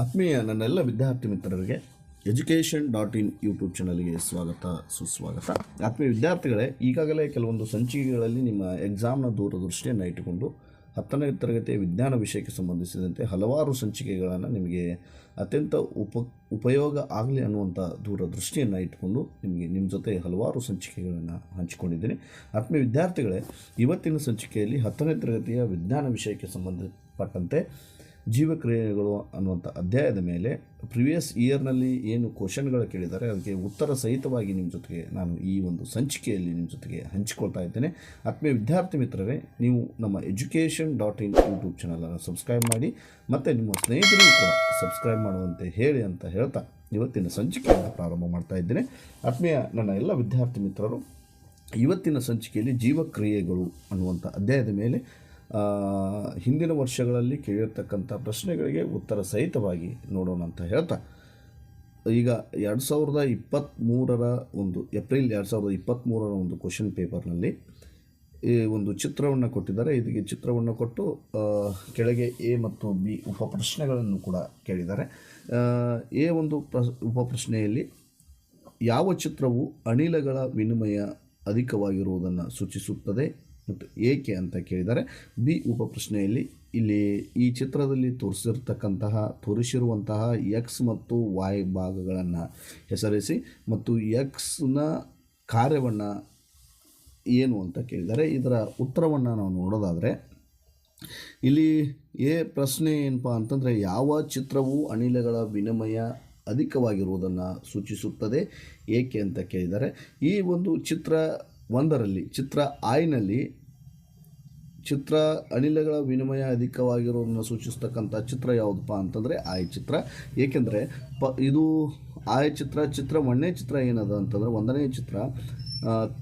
ಆತ್ಮೀಯ ನನ್ನೆಲ್ಲ ವಿದ್ಯಾರ್ಥಿ ಮಿತ್ರರಿಗೆ ಎಜುಕೇಷನ್ ಡಾಟ್ ಇನ್ ಯೂಟ್ಯೂಬ್ ಚಾನಲ್ಗೆ ಸ್ವಾಗತ, ಸುಸ್ವಾಗತ. ಆತ್ಮೀಯ ವಿದ್ಯಾರ್ಥಿಗಳೇ, ಈಗಾಗಲೇ ಕೆಲವೊಂದು ಸಂಚಿಕೆಗಳಲ್ಲಿ ನಿಮ್ಮ ಎಕ್ಸಾಮ್ನ ದೂರದೃಷ್ಟಿಯನ್ನು ಇಟ್ಟುಕೊಂಡು ಹತ್ತನೇ ತರಗತಿಯ ವಿಜ್ಞಾನ ವಿಷಯಕ್ಕೆ ಸಂಬಂಧಿಸಿದಂತೆ ಹಲವಾರು ಸಂಚಿಕೆಗಳನ್ನು ನಿಮಗೆ ಅತ್ಯಂತ ಉಪ, ಉಪಯೋಗ ಆಗಲಿ ಅನ್ನುವಂಥ ದೂರದೃಷ್ಟಿಯನ್ನು ಇಟ್ಟುಕೊಂಡು ನಿಮಗೆ ನಿಮ್ಮ ಜೊತೆ ಹಲವಾರು ಸಂಚಿಕೆಗಳನ್ನು ಹಂಚಿಕೊಂಡಿದ್ದೀನಿ. ಆತ್ಮೀಯ ವಿದ್ಯಾರ್ಥಿಗಳೇ, ಇವತ್ತಿನ ಸಂಚಿಕೆಯಲ್ಲಿ ಹತ್ತನೇ ತರಗತಿಯ ವಿಜ್ಞಾನ ವಿಷಯಕ್ಕೆ ಸಂಬಂಧಪಟ್ಟಂತೆ ಜೀವಕ್ರಿಯೆಗಳು ಅನ್ನುವಂಥ ಅಧ್ಯಾಯದ ಮೇಲೆ ಪ್ರಿವಿಯಸ್ ಇಯರ್ನಲ್ಲಿ ಏನು ಕ್ವಶನ್ಗಳು ಕೇಳಿದ್ದಾರೆ, ಅದಕ್ಕೆ ಉತ್ತರ ಸಹಿತವಾಗಿ ನಿಮ್ಮ ಜೊತೆಗೆ ನಾನು ಈ ಒಂದು ಸಂಚಿಕೆಯಲ್ಲಿ ನಿಮ್ಮ ಜೊತೆಗೆ ಹಂಚಿಕೊಳ್ತಾ ಇದ್ದೇನೆ. ಆತ್ಮೀಯ ವಿದ್ಯಾರ್ಥಿ ಮಿತ್ರರೇ, ನೀವು ನಮ್ಮ ಎಜುಕೇಷನ್ ಡಾಟ್ ಇನ್ ಯೂಟ್ಯೂಬ್ ಚಾನಲನ್ನು ಸಬ್ಸ್ಕ್ರೈಬ್ ಮಾಡಿ, ಮತ್ತು ನಿಮ್ಮ ಸ್ನೇಹಿತರಿಗೂ ಕೂಡ ಸಬ್ಸ್ಕ್ರೈಬ್ ಮಾಡುವಂತೆ ಹೇಳಿ ಅಂತ ಹೇಳ್ತಾ ಇವತ್ತಿನ ಸಂಚಿಕೆಯನ್ನು ಪ್ರಾರಂಭ ಮಾಡ್ತಾ ಇದ್ದೇನೆ. ಆತ್ಮೀಯ ನನ್ನ ಎಲ್ಲ ವಿದ್ಯಾರ್ಥಿ ಮಿತ್ರರು, ಇವತ್ತಿನ ಸಂಚಿಕೆಯಲ್ಲಿ ಜೀವಕ್ರಿಯೆಗಳು ಅನ್ನುವಂಥ ಅಧ್ಯಾಯದ ಮೇಲೆ ಹಿಂದಿನ ವರ್ಷಗಳಲ್ಲಿ ಕೇಳಿರ್ತಕ್ಕಂಥ ಪ್ರಶ್ನೆಗಳಿಗೆ ಉತ್ತರ ಸಹಿತವಾಗಿ ನೋಡೋಣ ಅಂತ ಹೇಳ್ತಾ. ಈಗ ಎರಡು ಸಾವಿರದ ಇಪ್ಪತ್ತ್ಮೂರರ ಒಂದು, ಏಪ್ರಿಲ್ ಎರಡು ಸಾವಿರದ ಇಪ್ಪತ್ತ್ಮೂರರ ಒಂದು ಕ್ವಶನ್ ಪೇಪರ್ನಲ್ಲಿ ಈ ಒಂದು ಚಿತ್ರವನ್ನು ಕೊಟ್ಟಿದ್ದಾರೆ. ಇದಕ್ಕೆ ಚಿತ್ರವನ್ನು ಕೊಟ್ಟು ಕೆಳಗೆ ಎ ಮತ್ತು ಬಿ ಉಪಪ್ರಶ್ನೆಗಳನ್ನು ಕೂಡ ಕೇಳಿದ್ದಾರೆ. ಎ ಒಂದು ಪ್ರ, ಉಪಪ್ರಶ್ನೆಯಲ್ಲಿ ಯಾವ ಚಿತ್ರವು ಅನಿಲಗಳ ವಿನಿಮಯ ಅಧಿಕವಾಗಿರುವುದನ್ನು ಸೂಚಿಸುತ್ತದೆ? ಮತ್ತು ಏಕೆ ಅಂತ ಕೇಳಿದ್ದಾರೆ ಬಿ ಉಪಪ್ರಶ್ನೆಯಲ್ಲಿ ಇಲ್ಲಿ ಈ ಚಿತ್ರದಲ್ಲಿ ತೋರಿಸಿರ್ತಕ್ಕಂತಹ, ತೋರಿಸಿರುವಂತಹ ಎಕ್ಸ್ ಮತ್ತು ವೈ ಭಾಗಗಳನ್ನು ಹೆಸರಿಸಿ ಮತ್ತು ಎಕ್ಸ್ನ ಕಾರ್ಯವನ್ನು ಏನು ಅಂತ ಕೇಳಿದ್ದಾರೆ ಇದರ ಉತ್ತರವನ್ನು ನಾವು ನೋಡೋದಾದರೆ, ಇಲ್ಲಿ ಎ ಪ್ರಶ್ನೆ ಏನಪ್ಪ ಅಂತಂದರೆ, ಯಾವ ಚಿತ್ರವು ಅನಿಲಗಳ ವಿನಿಮಯ ಅಧಿಕವಾಗಿರುವುದನ್ನು ಸೂಚಿಸುತ್ತದೆ? ಏಕೆ ಅಂತ ಕೇಳಿದ್ದಾರೆ ಈ ಒಂದು ಚಿತ್ರ ಒಂದರಲ್ಲಿ ಚಿತ್ರ ಆಯ್ನಲ್ಲಿ ಚಿತ್ರ ಅನಿಲಗಳ ವಿನಿಮಯ ಅಧಿಕವಾಗಿರೋದನ್ನು ಸೂಚಿಸ್ತಕ್ಕಂಥ ಚಿತ್ರ ಯಾವುದಪ್ಪ ಅಂತಂದರೆ ಆಯ್ ಚಿತ್ರ. ಏಕೆಂದರೆ ಪ ಇದು ಆಯ್ ಚಿತ್ರ ಚಿತ್ರ ಒಂದನೇ ಚಿತ್ರ ಏನದ ಅಂತಂದರೆ ಒಂದನೇ ಚಿತ್ರ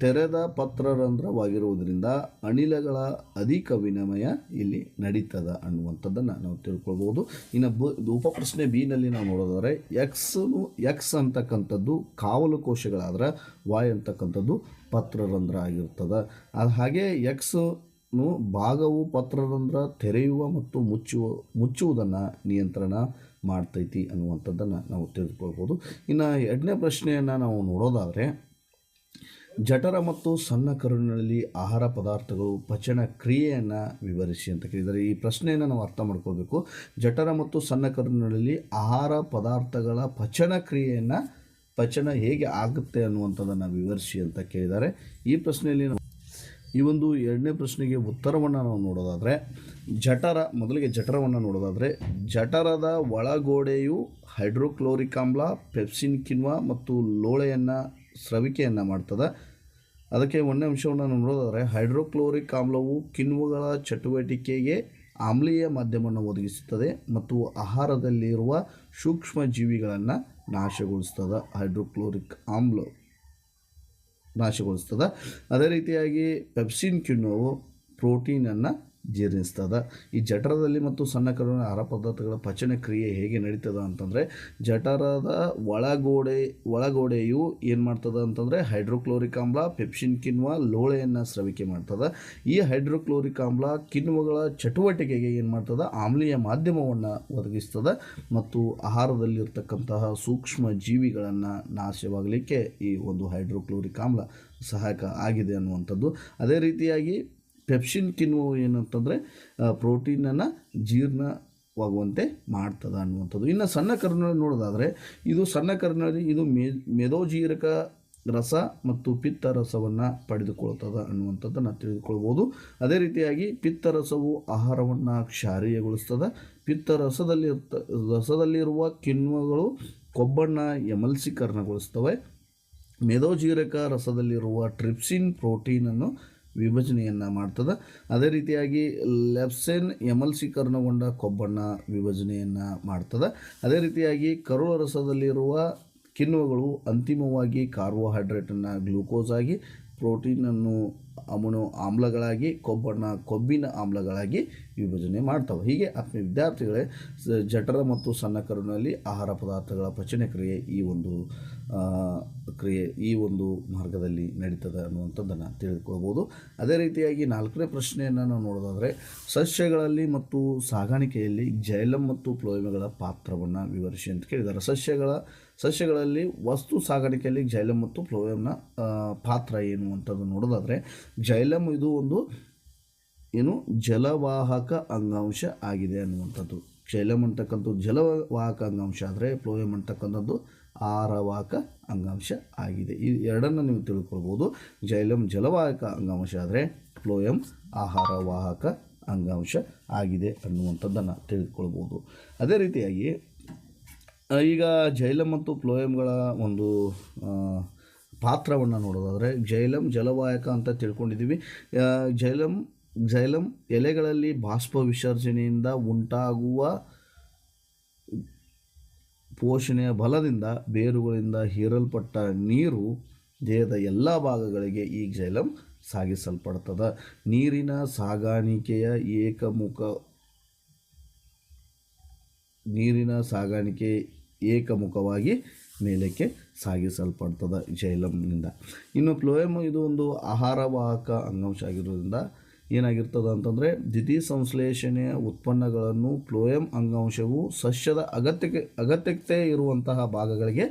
ತೆರೆದ ಪತ್ರರಂಧ್ರವಾಗಿರುವುದರಿಂದ ಅನಿಲಗಳ ಅಧಿಕ ವಿನಿಮಯ ಇಲ್ಲಿ ನಡೀತದ ಅನ್ನುವಂಥದ್ದನ್ನು ನಾವು ತಿಳ್ಕೊಳ್ಬೋದು ಇನ್ನು ಬ ಉಪಪ್ರಶ್ನೆ ಬಿನಲ್ಲಿ ನಾವು ನೋಡೋದಾದರೆ ಎಕ್ಸ್ನು ಎಕ್ಸ್ ಅಂತಕ್ಕಂಥದ್ದು ಕಾವಲು ಕೋಶಗಳಾದ್ರೆ ವಾಯ್ ಅಂತಕ್ಕಂಥದ್ದು ಪತ್ರರಂಧ್ರ ಆಗಿರ್ತದೆ. ಅದು ಹಾಗೆ ಎಕ್ಸ್ ಭಾಗವು ಪತ್ರರಂಧ್ರ, ತೆರೆಯುವ ಮತ್ತು ಮುಚ್ಚುವ, ಮುಚ್ಚುವುದನ್ನು ನಿಯಂತ್ರಣ ಮಾಡ್ತೈತಿ ಅನ್ನುವಂಥದ್ದನ್ನು ನಾವು ತಿಳಿದುಕೊಳ್ಬೋದು ಇನ್ನು ಎರಡನೇ ಪ್ರಶ್ನೆಯನ್ನು ನಾವು ನೋಡೋದಾದರೆ ಜಠರ ಮತ್ತು ಸಣ್ಣ ಕರುಳಿನಲ್ಲಿ ಆಹಾರ ಪದಾರ್ಥಗಳು ಪಚನ ಕ್ರಿಯೆಯನ್ನು ವಿವರಿಸಿ ಅಂತ ಕೇಳಿದ್ದಾರೆ. ಈ ಪ್ರಶ್ನೆಯನ್ನು ನಾವು ಅರ್ಥ ಮಾಡ್ಕೋಬೇಕು ಜಠರ ಮತ್ತು ಸಣ್ಣ ಕರುಳಿನಲ್ಲಿ ಆಹಾರ ಪದಾರ್ಥಗಳ ಪಚನ ಕ್ರಿಯೆಯನ್ನು ಪಚನ ಹೇಗೆ ಆಗುತ್ತೆ ಅನ್ನುವಂಥದ್ದನ್ನು ವಿವರಿಸಿ ಅಂತ ಕೇಳಿದ್ದಾರೆ. ಈ ಪ್ರಶ್ನೆಯಲ್ಲಿ ಈ ಒಂದು ಎರಡನೇ ಪ್ರಶ್ನೆಗೆ ಉತ್ತರವನ್ನು ನಾವು ನೋಡೋದಾದರೆ, ಜಠರ, ಮೊದಲಿಗೆ ಜಠರವನ್ನು ನೋಡೋದಾದರೆ, ಜಠರದ ಒಳಗೋಡೆಯು ಹೈಡ್ರೋಕ್ಲೋರಿಕ್ ಆಮ್ಲ, ಪೆಪ್ಸಿನ್ ಕಿಣ್ವ ಮತ್ತು ಲೋಳೆಯನ್ನು ಸ್ರವಿಕೆಯನ್ನು ಮಾಡ್ತದೆ. ಅದಕ್ಕೆ ಒಂದನೇ ಅಂಶವನ್ನು ನೋಡೋದಾದರೆ, ಹೈಡ್ರೋಕ್ಲೋರಿಕ್ ಆಮ್ಲವು ಕಿಣ್ವಗಳ ಚಟುವಟಿಕೆಗೆ ಆಮ್ಲೀಯ ಮಾಧ್ಯಮವನ್ನು ಒದಗಿಸುತ್ತದೆ ಮತ್ತು ಆಹಾರದಲ್ಲಿರುವ ಸೂಕ್ಷ್ಮ ಜೀವಿಗಳನ್ನು ನಾಶಗೊಳಿಸ್ತದೆ. ಹೈಡ್ರೋಕ್ಲೋರಿಕ್ ಆಮ್ಲ ನಾಶಗೊಳಿಸ್ತದೆ. ಅದೇ ರೀತಿಯಾಗಿ ಪೆಪ್ಸಿನ್ ಕಿಣ್ವವು ಪ್ರೋಟೀನನ್ನು ಜೀರ್ಣಿಸ್ತದೆ ಈ ಜಠರದಲ್ಲಿ ಮತ್ತು ಸಣ್ಣ ಕರುವಿನ ಆಹಾರ ಪದಾರ್ಥಗಳ ಪಚನ ಕ್ರಿಯೆ ಹೇಗೆ ನಡೀತದ ಅಂತಂದರೆ, ಜಠರದ ಒಳಗೋಡೆ, ಒಳಗೋಡೆಯು ಏನು ಮಾಡ್ತದ ಅಂತಂದರೆ, ಹೈಡ್ರೋಕ್ಲೋರಿಕ್ ಆಮ್ಲ, ಪೆಪ್ಸಿನ್ ಕಿಣ್ವ, ಲೋಳೆಯನ್ನು ಸ್ರವಿಕೆ ಮಾಡ್ತದೆ. ಈ ಹೈಡ್ರೋಕ್ಲೋರಿಕ್ ಆಮ್ಲ ಕಿಣ್ವಗಳ ಚಟುವಟಿಕೆಗೆ ಏನು ಮಾಡ್ತದೆ? ಆಮ್ಲೀಯ ಮಾಧ್ಯಮವನ್ನು ಒದಗಿಸ್ತದೆ ಮತ್ತು ಆಹಾರದಲ್ಲಿರ್ತಕ್ಕಂತಹ ಸೂಕ್ಷ್ಮ ಜೀವಿಗಳನ್ನು ನಾಶವಾಗಲಿಕ್ಕೆ ಈ ಒಂದು ಹೈಡ್ರೋಕ್ಲೋರಿಕ್ ಆಮ್ಲ ಸಹಾಯಕ ಆಗಿದೆ ಅನ್ನುವಂಥದ್ದು. ಅದೇ ರೀತಿಯಾಗಿ ಪೆಪ್ಸಿನ್ ಕಿಣ್ವವು ಏನಂತಂದರೆ ಪ್ರೋಟೀನನ್ನು ಜೀರ್ಣವಾಗುವಂತೆ ಮಾಡ್ತದೆ ಅನ್ನುವಂಥದ್ದು. ಇನ್ನು ಸಣ್ಣ ಕರ್ನಾಳಿ ನೋಡೋದಾದರೆ, ಇದು ಸಣ್ಣ ಕರ್ನಾಳಿ ಇದು ಮೆ, ಮೆದೋಜೀರಕ ರಸ ಮತ್ತು ಪಿತ್ತ ರಸವನ್ನು ಪಡೆದುಕೊಳ್ತದೆ ಅನ್ನುವಂಥದ್ದನ್ನು ತಿಳಿದುಕೊಳ್ಬೋದು. ಅದೇ ರೀತಿಯಾಗಿ ಪಿತ್ತರಸವು ಆಹಾರವನ್ನು ಕ್ಷಾರೀಯಗೊಳಿಸ್ತದೆ. ಪಿತ್ತ ರಸದಲ್ಲಿ ರಸದಲ್ಲಿರುವ ಕಿಣ್ವಗಳು ಕೊಬ್ಬಣ್ಣ ಎಮಲ್ಸೀಕರಣಗೊಳಿಸ್ತವೆ. ಮೆದೋಜೀರಕ ರಸದಲ್ಲಿರುವ ಟ್ರಿಪ್ಸಿನ್ ಪ್ರೋಟೀನನ್ನು ವಿಭಜನೆಯನ್ನು ಮಾಡ್ತದೆ. ಅದೇ ರೀತಿಯಾಗಿ ಲೆಪ್ಸೆನ್ ಕರ್ಣಗೊಂಡ ಕೊಬ್ಬಣ್ಣ ವಿಭಜನೆಯನ್ನು ಮಾಡ್ತದೆ. ಅದೇ ರೀತಿಯಾಗಿ ಕರುಳ ರಸದಲ್ಲಿರುವ ಕಿಣ್ವಗಳು ಅಂತಿಮವಾಗಿ ಕಾರ್ಬೋಹೈಡ್ರೇಟನ್ನು ಗ್ಲೂಕೋಸ್ ಆಗಿ ಪ್ರೋಟೀನನ್ನು ಅಮುನೋ ಆಮ್ಲಗಳಾಗಿ, ಕೊಬ್ಬನ್ನು, ಕೊಬ್ಬಿನ ಆಮ್ಲಗಳಾಗಿ ವಿಭಜನೆ ಮಾಡ್ತಾವೆ. ಹೀಗೆ ಆತ್ಮೀಯ ವಿದ್ಯಾರ್ಥಿಗಳೇ ಜಠರ ಮತ್ತು ಸಣ್ಣ ಕರುನಲ್ಲಿ ಆಹಾರ ಪದಾರ್ಥಗಳ ಪಚನ ಕ್ರಿಯೆ ಈ ಒಂದು ಕ್ರಿಯೆ ಈ ಒಂದು ಮಾರ್ಗದಲ್ಲಿ ನಡೀತದೆ ಅನ್ನುವಂಥದ್ದನ್ನು ತಿಳಿದುಕೊಳ್ಬೋದು. ಅದೇ ರೀತಿಯಾಗಿ ನಾಲ್ಕನೇ ಪ್ರಶ್ನೆಯನ್ನು ನಾವು ನೋಡೋದಾದರೆ, ಸಸ್ಯಗಳಲ್ಲಿ ಮತ್ತು ಸಾಗಾಣಿಕೆಯಲ್ಲಿ ಜೈಲಂ ಮತ್ತು ಪ್ಲೋಯಮಗಳ ಪಾತ್ರವನ್ನು ವಿವರಿಸಿ ಅಂತ ಕೇಳಿದ್ದಾರೆ. ಸಸ್ಯಗಳ ಸಸ್ಯಗಳಲ್ಲಿ ವಸ್ತು ಸಾಗಾಣಿಕೆಯಲ್ಲಿ ಜೈಲಮ್ ಮತ್ತು ಫ್ಲೋಯಮ್ನ ಪಾತ್ರ ಏನು ಅಂತದ್ದು ನೋಡೋದಾದರೆ ಜೈಲಮ್ ಇದು ಒಂದು ಏನು ಜಲವಾಹಕ ಅಂಗಾಂಶ ಆಗಿದೆ ಅನ್ನುವಂಥದ್ದು. ಜೈಲಮ್ ಅಂತಕ್ಕಂಥದ್ದು ಜಲವಾಹಕ ಅಂಗಾಂಶ ಆದರೆ ಪ್ಲೋಯಮ್ ಅಂತಕ್ಕಂಥದ್ದು ಆರವಾಹಕ ಅಂಗಾಂಶ ಆಗಿದೆ. ಈ ಎರಡನ್ನು ನೀವು ತಿಳ್ಕೊಳ್ಬೋದು. ಜೈಲಮ್ ಜಲವಾಹಕ ಅಂಗಾಂಶ ಆದರೆ ಆಹಾರ ಆಹಾರವಾಹಕ ಅಂಗಾಂಶ ಆಗಿದೆ ಅನ್ನುವಂಥದ್ದನ್ನು ತಿಳಿದುಕೊಳ್ಬೋದು ಅದೇ ರೀತಿಯಾಗಿ ಈಗ ಜೈಲಮ್ ಮತ್ತು ಪ್ಲೋಯಮ್ಗಳ ಒಂದು ಪಾತ್ರವನ್ನು ನೋಡೋದಾದರೆ ಜೈಲಂ, ಜಲವಾಯಕ ಅಂತ ತಿಳ್ಕೊಂಡಿದ್ದೀವಿ. ಜೈಲಂ ಜೈಲಮ್ ಎಲೆಗಳಲ್ಲಿ ಬಾಷ್ಪ ವಿಸರ್ಜನೆಯಿಂದ ಉಂಟಾಗುವ ಪೋಷಣೆಯ ಬಲದಿಂದ ಬೇರುಗಳಿಂದ ಹೀರಲ್ಪಟ್ಟ ನೀರು ದೇಹದ ಎಲ್ಲ ಭಾಗಗಳಿಗೆ ಈ ಜೈಲಂ ಸಾಗಿಸಲ್ಪಡ್ತದೆ. ನೀರಿನ ಸಾಗಾಣಿಕೆಯ ಏಕಮುಖ, ನೀರಿನ ಸಾಗಾಣಿಕೆ ಏಕಮುಖವಾಗಿ ಮೇಲಕ್ಕೆ ಸಾಗಿಸಲ್ಪಡ್ತದೆ ಜೈಲಮ್ನಿಂದ ಇನ್ನು ಫ್ಲೋಯಮ್ ಇದು ಒಂದು ಆಹಾರವಾಹಕ ಅಂಗಾಂಶ ಆಗಿರೋದ್ರಿಂದ ಏನಾಗಿರ್ತದೆ ಅಂತಂದರೆ ದ್ವಿತೀಯ ಸಂಶ್ಲೇಷಣೆಯ ಉತ್ಪನ್ನಗಳನ್ನು ಫ್ಲೋಯಮ್ ಅಂಗಾಂಶವು ಸಸ್ಯದ ಅಗತ್ಯಕ್ಕೆ ಅಗತ್ಯತೆ ಇರುವಂತಹ ಭಾಗಗಳಿಗೆ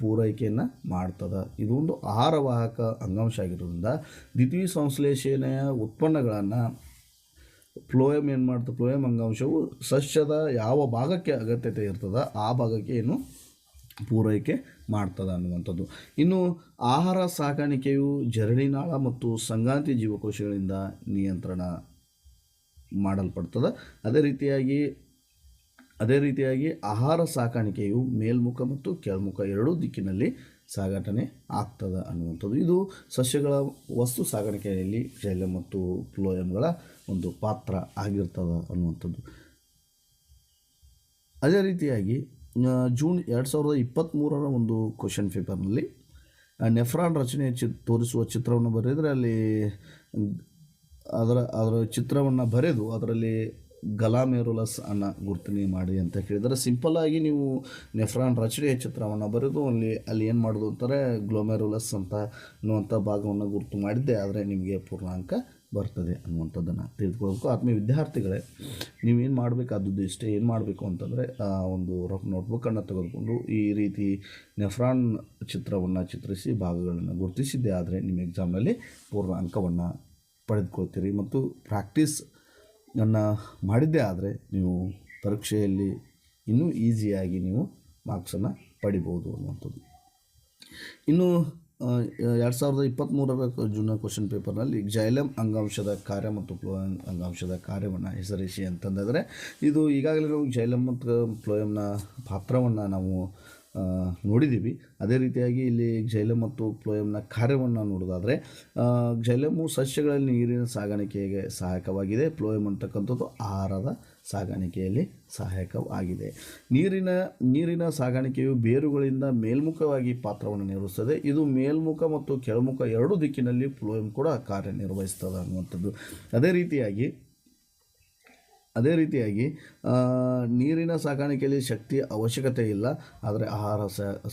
ಪೂರೈಕೆಯನ್ನು ಮಾಡ್ತದೆ. ಇದು ಒಂದು ಆಹಾರವಾಹಕ ಅಂಗಾಂಶ ಆಗಿರೋದ್ರಿಂದ ದ್ವಿತೀಯ ಸಂಶ್ಲೇಷಣೆಯ ಉತ್ಪನ್ನಗಳನ್ನು ಪ್ಲೋಯಮ್ ಏನು ಮಾಡ್ತದೆ? ಪ್ಲೋಯಮ್ ಅಂಗಾಂಶವು ಸಸ್ಯದ ಯಾವ ಭಾಗಕ್ಕೆ ಅಗತ್ಯತೆ ಇರ್ತದೆ, ಆ ಭಾಗಕ್ಕೆ ಏನು ಪೂರೈಕೆ ಮಾಡ್ತದೆ ಅನ್ನುವಂಥದ್ದು. ಇನ್ನು ಆಹಾರ ಸಾಕಾಣಿಕೆಯು ಜರಡಿನಾಳ ಮತ್ತು ಸಂಗಾಂತಿ ಜೀವಕೋಶಗಳಿಂದ ನಿಯಂತ್ರಣ ಮಾಡಲ್ಪಡ್ತದೆ. ಅದೇ ರೀತಿಯಾಗಿ ಅದೇ ರೀತಿಯಾಗಿ ಆಹಾರ ಸಾಕಾಣಿಕೆಯು ಮೇಲ್ಮುಖ ಮತ್ತು ಕೆಳಮುಖ ಎರಡೂ ದಿಕ್ಕಿನಲ್ಲಿ ಸಾಗಾಟನೆ ಆಗ್ತದೆ ಅನ್ನುವಂಥದ್ದು. ಇದು ಸಸ್ಯಗಳ ವಸ್ತು ಸಾಗಾಣಿಕೆಯಲ್ಲಿ ಜೈಲ ಮತ್ತು ಪ್ಲೋಯಮ್ಗಳ ಒಂದು ಪಾತ್ರ ಆಗಿರ್ತದೆ ಅನ್ನುವಂಥದ್ದು. ಅದೇ ರೀತಿಯಾಗಿ ಜೂನ್ ಎರಡು ಸಾವಿರದ ಇಪ್ಪತ್ತ್ಮೂರರ ಒಂದು ಕ್ವಶನ್ ಪೇಪರ್ನಲ್ಲಿ ನೆಫ್ರಾನ್ ರಚನೆ ಚಿ, ತೋರಿಸುವ ಚಿತ್ರವನ್ನು ಬರೆದರೆ ಅಲ್ಲಿ, ಅದರ ಅದರ ಚಿತ್ರವನ್ನು ಬರೆದು ಅದರಲ್ಲಿ ಗಲಾಮೆರುಲಸ್ ಅನ್ನ ಗುರ್ತನೆ ಮಾಡಿ ಅಂತ ಕೇಳಿದರೆ ಸಿಂಪಲ್ ಆಗಿ ನೀವು ನೆಫ್ರಾನ್ ರಚನೆಯ ಚಿತ್ರವನ್ನು ಬರೆದು ಅಲ್ಲಿ ಅಲ್ಲಿ ಏನು ಮಾಡೋದು ಅಂತಾರೆ? ಗ್ಲೋಮೆರುಲಸ್ ಅಂತ ಅನ್ನುವಂಥ ಭಾಗವನ್ನು ಗುರುತು ಮಾಡಿದ್ದೆ. ಆದರೆ ನಿಮಗೆ ಪೂರ್ಣಾಂಕ ಬರ್ತದೆ ಅನ್ನುವಂಥದ್ದನ್ನು ತಿಳಿದುಕೊಳ್ಬೇಕು. ಆತ್ಮೀಯ ವಿದ್ಯಾರ್ಥಿಗಳೇ ನೀವೇನು ಮಾಡಬೇಕಾದದ್ದು ಇಷ್ಟೇ ಏನು ಮಾಡಬೇಕು ಅಂತಂದರೆ, ಆ, ಒಂದು ರಫ್ ನೋಟ್ಬುಕ್ಕನ್ನು ತೆಗೆದುಕೊಂಡು ಈ ರೀತಿ ನೆಫ್ರಾನ್ ಚಿತ್ರವನ್ನು ಚಿತ್ರಿಸಿ ಭಾಗಗಳನ್ನು ಗುರುತಿಸಿದ್ದೆ. ಆದರೆ ನಿಮ್ಮ ಎಕ್ಸಾಮ್ನಲ್ಲಿ ಪೂರ್ಣ ಅಂಕವನ್ನು ಪಡೆದುಕೊಳ್ತೀರಿ. ಮತ್ತು ಪ್ರಾಕ್ಟೀಸ್ ಅನ್ನು ಮಾಡಿದ್ದೇ ಆದರೆ ನೀವು ಪರೀಕ್ಷೆಯಲ್ಲಿ ಇನ್ನೂ ಈಸಿಯಾಗಿ ನೀವು ಮಾರ್ಕ್ಸನ್ನು ಪಡಿಬೋದು ಅನ್ನುವಂಥದ್ದು. ಇನ್ನು ಎರಡು ಸಾವಿರದ ಇಪ್ಪತ್ತ್ಮೂರರ ಜೂನ ಕ್ವಶನ್ ಪೇಪರ್ನಲ್ಲಿ ಜೈಲಮ್ ಅಂಗಾಂಶದ ಕಾರ್ಯ ಮತ್ತು ಪ್ಲೋಯಮ್ ಅಂಗಾಂಶದ ಕಾರ್ಯವನ್ನು ಹೆಸರಿಸಿ ಅಂತಂದರೆ ಇದು ಈಗಾಗಲೇ ನಾವು ಜೈಲಮ್ ಮತ್ತು ಪ್ಲೋಯಮ್ನ ಪಾತ್ರವನ್ನು ನಾವು ನೋಡಿದ್ದೀವಿ. ಅದೇ ರೀತಿಯಾಗಿ ಇಲ್ಲಿ ಜೈಲಮ್ ಮತ್ತು ಪ್ಲೋಯಮ್ನ ಕಾರ್ಯವನ್ನು ನೋಡೋದಾದರೆ ಜೈಲಮು ಸಸ್ಯಗಳಲ್ಲಿ ನೀರಿನ ಸಾಗಾಣಿಕೆಗೆ ಸಹಾಯಕವಾಗಿದೆ. ಪ್ಲೋಯಮ್ ಅಂತಕ್ಕಂಥದ್ದು ಆಹಾರದ ಸಾಗಾಣಿಕೆಯಲ್ಲಿ ಸಹಾಯಕವಾಗಿದೆ. ನೀರಿನ ನೀರಿನ ಸಾಗಾಣಿಕೆಯು ಬೇರುಗಳಿಂದ ಮೇಲ್ಮುಖವಾಗಿ ಪಾತ್ರವನ್ನು ನಿರ್ವಹಿಸ್ತದೆ ಇದು ಮೇಲ್ಮುಖ ಮತ್ತು ಕೆಳಮುಖ ಎರಡೂ ದಿಕ್ಕಿನಲ್ಲಿ ಪ್ಲೋಯಮ್ ಕೂಡ ಕಾರ್ಯನಿರ್ವಹಿಸ್ತದೆ ಅನ್ನುವಂಥದ್ದು. ಅದೇ ರೀತಿಯಾಗಿ ಅದೇ ರೀತಿಯಾಗಿ ನೀರಿನ ಸಾಕಾಣಿಕೆಯಲ್ಲಿ ಶಕ್ತಿ ಅವಶ್ಯಕತೆ ಇಲ್ಲ, ಆದರೆ ಆಹಾರ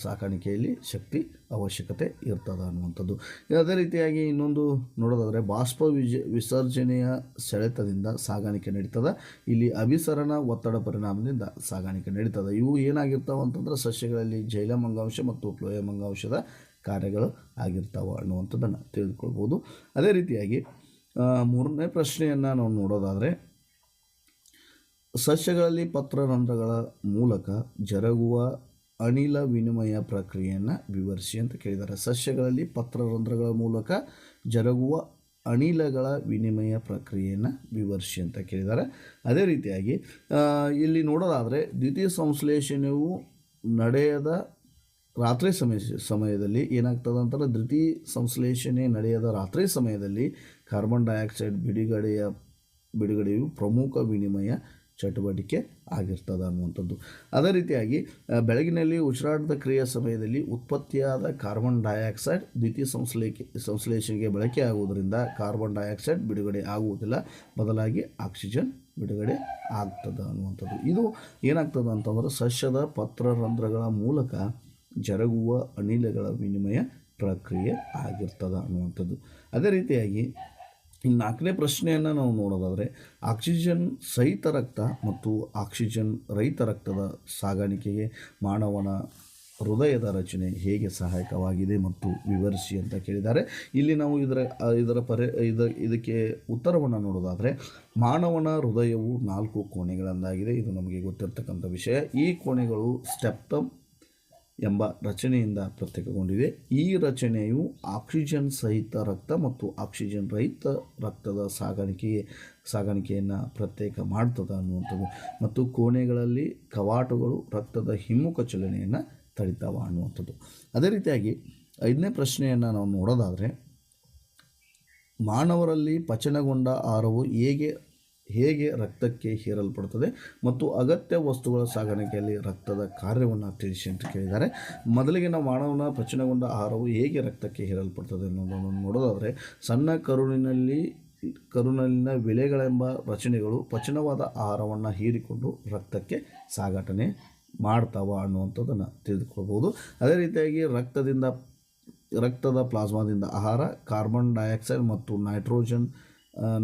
ಸಾಕಾಣಿಕೆಯಲ್ಲಿ ಶಕ್ತಿ ಅವಶ್ಯಕತೆ ಇರ್ತದೆ ಅನ್ನುವಂಥದ್ದು. ಅದೇ ರೀತಿಯಾಗಿ ಇನ್ನೊಂದು ನೋಡೋದಾದರೆ, ಬಾಷ್ಪ ವಿಜ, ವಿಸರ್ಜನೆಯ ಸೆಳೆತದಿಂದ ಸಾಗಾಣಿಕೆ ನಡೀತದೆ. ಇಲ್ಲಿ ಅಭಿಸರಣ ಒತ್ತಡ ಪರಿಣಾಮದಿಂದ ಸಾಗಾಣಿಕೆ ನಡೀತದೆ. ಇವು ಏನಾಗಿರ್ತಾವೆ ಅಂತಂದ್ರೆ, ಸಸ್ಯಗಳಲ್ಲಿ ಜೈಲಮಂಗಾಂಶ ಮತ್ತು ಪ್ಲೋಯ ಅಂಗಾಂಶದ ಕಾರ್ಯಗಳು ಆಗಿರ್ತಾವೆ ಅನ್ನುವಂಥದ್ದನ್ನು ತಿಳಿದುಕೊಳ್ಬೋದು. ಅದೇ ರೀತಿಯಾಗಿ ಮೂರನೇ ಪ್ರಶ್ನೆಯನ್ನು ನಾವು ನೋಡೋದಾದರೆ ಸಸ್ಯಗಳಲ್ಲಿ ಪತ್ರರಂಧ್ರಗಳ ಮೂಲಕ ಜರಗುವ ಅನಿಲ ವಿನಿಮಯ ಪ್ರಕ್ರಿಯೆಯನ್ನು ವಿವರಿಸಿ ಅಂತ ಕೇಳಿದ್ದಾರೆ. ಸಸ್ಯಗಳಲ್ಲಿ ಪತ್ರರಂಧ್ರಗಳ ಮೂಲಕ ಜರುಗುವ ಅನಿಲಗಳ ವಿನಿಮಯ ಪ್ರಕ್ರಿಯೆಯನ್ನು ವಿವರಿಸಿ ಅಂತ ಕೇಳಿದ್ದಾರೆ. ಅದೇ ರೀತಿಯಾಗಿ ಇಲ್ಲಿ ನೋಡೋದಾದರೆ ದ್ವಿತೀಯ ಸಂಶ್ಲೇಷಣೆಯು ನಡೆಯದ ರಾತ್ರಿ ಸಮಯ, ಸಮಯದಲ್ಲಿ ಏನಾಗ್ತದೆ ಅಂತಂದ್ರೆ ದ್ವಿತೀಯ ಸಂಶ್ಲೇಷಣೆ ನಡೆಯದ ರಾತ್ರಿ ಸಮಯದಲ್ಲಿ ಕಾರ್ಬನ್ ಡೈಆಕ್ಸೈಡ್ ಬಿಡುಗಡೆಯ, ಬಿಡುಗಡೆಯು ಪ್ರಮುಖ ವಿನಿಮಯ ಚಟುವಟಿಕೆ ಆಗಿರ್ತದೆ ಅನ್ನುವಂಥದ್ದು. ಅದೇ ರೀತಿಯಾಗಿ ಬೆಳಗಿನಲ್ಲಿ ಉಸಿರಾಟದ ಕ್ರಿಯೆಯ ಸಮಯದಲ್ಲಿ ಉತ್ಪತ್ತಿಯಾದ ಕಾರ್ಬನ್ ಡೈಆಕ್ಸೈಡ್ ದ್ವಿತೀಯ ಸಂಶ್ಲೇಷ ಸಂಶ್ಲೇಷಣೆಗೆ ಬಳಕೆ ಆಗುವುದರಿಂದ ಕಾರ್ಬನ್ ಡೈಆಕ್ಸೈಡ್ ಬಿಡುಗಡೆ ಆಗುವುದಿಲ್ಲ. ಬದಲಾಗಿ ಆಕ್ಸಿಜನ್ ಬಿಡುಗಡೆ ಆಗ್ತದೆ ಅನ್ನುವಂಥದ್ದು. ಇದು ಏನಾಗ್ತದೆ ಅಂತಂದ್ರೆ ಸಸ್ಯದ ಪತ್ರ ರಂಧ್ರಗಳ ಮೂಲಕ ಜರುಗುವ ಅನಿಲಗಳ ವಿನಿಮಯ ಪ್ರಕ್ರಿಯೆ ಆಗಿರ್ತದೆ ಅನ್ನುವಂಥದ್ದು. ಅದೇ ರೀತಿಯಾಗಿ ಈ ನಾಲ್ಕನೇ ಪ್ರಶ್ನೆಯನ್ನು ನಾವು ನೋಡೋದಾದರೆ, ಆಕ್ಸಿಜನ್ ಸಹಿತ ರಕ್ತ ಮತ್ತು ಆಕ್ಸಿಜನ್ ರಹಿತ ರಕ್ತದ ಸಾಗಾಣಿಕೆಗೆ ಮಾನವನ ಹೃದಯದ ರಚನೆ ಹೇಗೆ ಸಹಾಯಕವಾಗಿದೆ ಮತ್ತು ವಿವರಿಸಿ ಅಂತ ಕೇಳಿದ್ದಾರೆ. ಇಲ್ಲಿ ನಾವು ಇದರ ಇದರ ಪರಿ, ಇದ, ಇದಕ್ಕೆ ಉತ್ತರವನ್ನು ನೋಡೋದಾದರೆ, ಮಾನವನ ಹೃದಯವು ನಾಲ್ಕು ಕೋಣೆಗಳಂದಾಗಿದೆ ಇದು ನಮಗೆ ಗೊತ್ತಿರತಕ್ಕಂಥ ವಿಷಯ. ಈ ಕೋಣೆಗಳು ಸ್ಟೆಪ್ಟಮ್ ಎಂಬ ರಚನೆಯಿಂದ ಪ್ರತ್ಯೇಕಗೊಂಡಿದೆ. ಈ ರಚನೆಯು ಆಕ್ಸಿಜನ್ ಸಹಿತ ರಕ್ತ ಮತ್ತು ಆಕ್ಸಿಜನ್ ರಹಿತ ರಕ್ತದ ಸಾಗಾಣಿಕೆಗೆ ಸಾಗಾಣಿಕೆಯನ್ನು ಪ್ರತ್ಯೇಕ ಮಾಡ್ತದೆ ಅನ್ನುವಂಥದ್ದು. ಮತ್ತು ಕೋಣೆಗಳಲ್ಲಿ ಕವಾಟುಗಳು ರಕ್ತದ ಹಿಮ್ಮುಖ ಚಲನೆಯನ್ನು ತಡಿತಾವ ಅನ್ನುವಂಥದ್ದು. ಅದೇ ರೀತಿಯಾಗಿ ಐದನೇ ಪ್ರಶ್ನೆಯನ್ನು ನಾವು ನೋಡೋದಾದರೆ, ಮಾನವರಲ್ಲಿ ಪಚನಗೊಂಡ ಆಹಾರವು ಹೇಗೆ ಹೇಗೆ ರಕ್ತಕ್ಕೆ ಹೀರಲ್ಪಡುತ್ತದೆ ಮತ್ತು ಅಗತ್ಯ ವಸ್ತುಗಳ ಸಾಗಾಣಿಕೆಯಲ್ಲಿ ರಕ್ತದ ಕಾರ್ಯವನ್ನು ತಿಳಿಸಿ ಅಂತ ಕೇಳಿದ್ದಾರೆ. ಮೊದಲಿಗೆ ನಾವು ಮಾನವನ ಪಚನಗೊಂಡ ಆಹಾರವು ಹೇಗೆ ರಕ್ತಕ್ಕೆ ಹೀರಲ್ಪಡ್ತದೆ ಅನ್ನೋದನ್ನು ನೋಡೋದಾದರೆ, ಸಣ್ಣ ಕರುಳಿನಲ್ಲಿ ಕರುಣಲ್ಲಿನ ವಿಳೆಗಳೆಂಬ ರಚನೆಗಳು ಪಚನವಾದ ಆಹಾರವನ್ನು ಹೀರಿಕೊಂಡು ರಕ್ತಕ್ಕೆ ಸಾಗಾಟನೆ ಮಾಡ್ತಾವ ಅನ್ನುವಂಥದ್ದನ್ನು ತಿಳಿದುಕೊಳ್ಬೋದು ಅದೇ ರೀತಿಯಾಗಿ ರಕ್ತದಿಂದ, ರಕ್ತದ ಪ್ಲಾಸ್ಮಾದಿಂದ ಆಹಾರ, ಕಾರ್ಬನ್ ಡೈಆಕ್ಸೈಡ್ ಮತ್ತು ನೈಟ್ರೋಜನ್